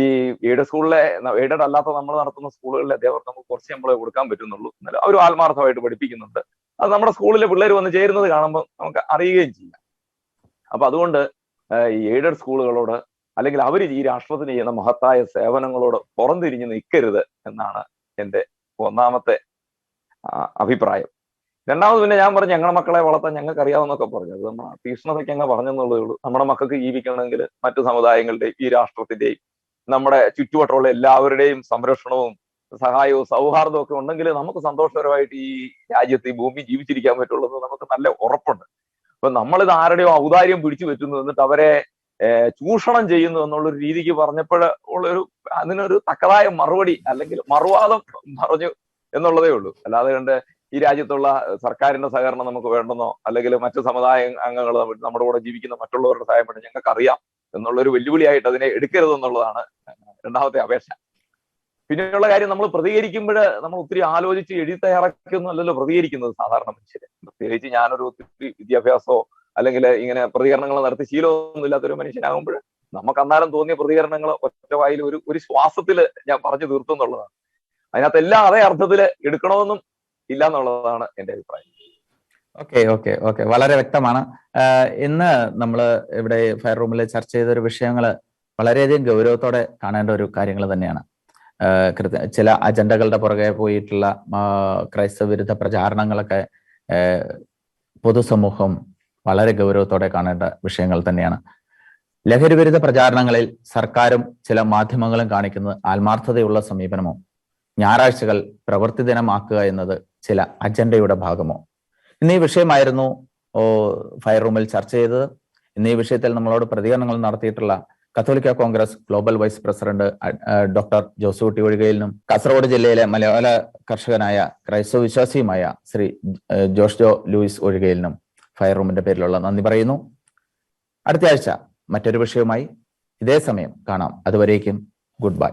B: ഈ എയ്ഡ് സ്കൂളിലെ എയ്ഡഡ് അല്ലാത്ത നമ്മൾ നടത്തുന്ന സ്കൂളുകളിലെ അധ്യാപകർ നമുക്ക് കുറച്ച് നമ്മളെ കൊടുക്കാൻ പറ്റുന്നുള്ളൂ. എന്നാലും അവർ ആത്മാർത്ഥമായിട്ട് പഠിപ്പിക്കുന്നുണ്ട്. അത് നമ്മുടെ സ്കൂളിലെ പിള്ളേർ വന്ന് ചേരുന്നത് കാണുമ്പോൾ നമുക്ക് അറിയുകയും ചെയ്യാം. അപ്പൊ അതുകൊണ്ട് ഈ എയ്ഡഡ് സ്കൂളുകളോട് അല്ലെങ്കിൽ അവർ ഈ രാഷ്ട്രത്തിന് ചെയ്യുന്ന മഹത്തായ സേവനങ്ങളോട് പുറംതിരിഞ്ഞ് നിൽക്കരുത് എന്നാണ് എന്റെ ഒന്നാമത്തെ അഭിപ്രായം. രണ്ടാമത് പിന്നെ ഞാൻ പറഞ്ഞു ഞങ്ങളുടെ മക്കളെ വളർത്താൻ ഞങ്ങൾക്ക് അറിയാവുന്നൊക്കെ പറഞ്ഞു. അത് നമ്മൾ തീക്ഷ്ണതയ്ക്ക് അങ്ങ് പറഞ്ഞെന്നുള്ളതേ ഉള്ളൂ. നമ്മുടെ മക്കൾക്ക് ജീവിക്കണമെങ്കിൽ മറ്റു സമുദായങ്ങളുടെയും ഈ രാഷ്ട്രത്തിന്റെയും നമ്മുടെ ചുറ്റുവട്ടമുള്ള എല്ലാവരുടെയും സംരക്ഷണവും സഹായവും സൗഹാർദ്ദവും ഒക്കെ ഉണ്ടെങ്കിൽ നമുക്ക് സന്തോഷകരമായിട്ട് ഈ രാജ്യത്ത് ഈ ഭൂമി ജീവിച്ചിരിക്കാൻ പറ്റുള്ളൂ എന്ന് നമുക്ക് നല്ല ഉറപ്പുണ്ട്. അപ്പൊ നമ്മളിത് ആരുടെയോ ഔദാര്യം പിടിച്ചു പറ്റുന്നു എന്നിട്ട് അവരെ ചൂഷണം ചെയ്യുന്നു എന്നുള്ളൊരു രീതിക്ക് പറഞ്ഞപ്പോൾ ഉള്ളൊരു അതിനൊരു തക്കതായ മറുപടി അല്ലെങ്കിൽ മറുവാദം പറഞ്ഞു എന്നുള്ളതേ ഉള്ളൂ. അല്ലാതെ കണ്ട് ഈ രാജ്യത്തുള്ള സർക്കാരിന്റെ സഹകരണം നമുക്ക് വേണ്ടെന്നോ അല്ലെങ്കിൽ മറ്റു സമുദായ അംഗങ്ങൾ നമ്മുടെ കൂടെ ജീവിക്കുന്ന മറ്റുള്ളവരുടെ സഹായം വേണം ഞങ്ങൾക്ക് അറിയാം എന്നുള്ളൊരു വെല്ലുവിളിയായിട്ട് അതിനെ എടുക്കരുത് എന്നുള്ളതാണ് രണ്ടാമത്തെ അപേക്ഷ. പിന്നെയുള്ള കാര്യം നമ്മൾ പ്രതികരിക്കുമ്പോൾ നമ്മൾ ഒത്തിരി ആലോചിച്ച് എഴുതി തയ്യാറാക്കിയൊന്നുമല്ലല്ലോ പ്രതികരിക്കുന്നത് സാധാരണ മനുഷ്യര്. പ്രത്യേകിച്ച് ഞാനൊരു ഒത്തിരി വിദ്യാഭ്യാസമോ അല്ലെങ്കിൽ ഇങ്ങനെ പ്രതികരണങ്ങൾ നടത്തി ശീലമൊന്നും ഇല്ലാത്തൊരു മനുഷ്യനാകുമ്പോൾ നമുക്ക് അന്നേരം തോന്നിയ പ്രതികരണങ്ങൾ ഒറ്റ വായിൽ ഒരു ഒരു ശ്വാസത്തിൽ ഞാൻ പറഞ്ഞു തീർത്തു എന്നുള്ളതാണ്. അതിനകത്ത് എല്ലാം അതേ അർത്ഥത്തിൽ എടുക്കണമെന്നും ഇല്ല എന്നുള്ളതാണ് എന്റെ അഭിപ്രായം.
A: Okay okay okay. വളരെ വ്യക്തമാണ്. ഇന്ന് നമ്മൾ ഇവിടെ ഫയർ റൂമിൽ ചർച്ച ചെയ്ത ഒരു വിഷയങ്ങൾ വളരെയധികം ഗൗരവത്തോടെ കാണേണ്ട ഒരു കാര്യങ്ങൾ തന്നെയാണ്. ചില അജണ്ടകളുടെ പുറകെ പോയിട്ടുള്ള ക്രൈസ്തവ വിരുദ്ധ പ്രചാരണങ്ങളൊക്കെ പൊതുസമൂഹം വളരെ ഗൗരവത്തോടെ കാണേണ്ട വിഷയങ്ങൾ തന്നെയാണ്. ലഹരി വിരുദ്ധ പ്രചാരണങ്ങളിൽ സർക്കാരും ചില മാധ്യമങ്ങളും കാണിക്കുന്നത് ആത്മാർത്ഥതയുള്ള സമീപനമോ? ഞായറാഴ്ചകൾ പ്രവൃത്തി ദിനമാക്കുക എന്നത് ചില അജണ്ടയുടെ ഭാഗമോ? ഇന്ന് വിഷയമായിരുന്നു ഫയർ റൂമിൽ ചർച്ച ചെയ്തത്. ഇന്ന് വിഷയത്തിൽ നമ്മളോട് പ്രതികരണങ്ങൾ നടത്തിയിട്ടുള്ള കത്തോലിക്ക Congress global vice president doctor doctor Josutty ഒഴികയിലിനും Kasaragod ജില്ലയിലെ മലയാള കർഷകനായ ക്രൈസ്തവ വിശ്വാസിയുമായ ശ്രീ ജോഷ് ജോ ലൂയിസ് ഒഴികയിലിനും ഫയർ റൂമിന്റെ പേരിലുള്ള നന്ദി പറയുന്നു. അടുത്ത ആഴ്ച മറ്റൊരു വിഷയവുമായി ഇതേ സമയം കാണാം. അതുവരേക്കും ഗുഡ് ബൈ.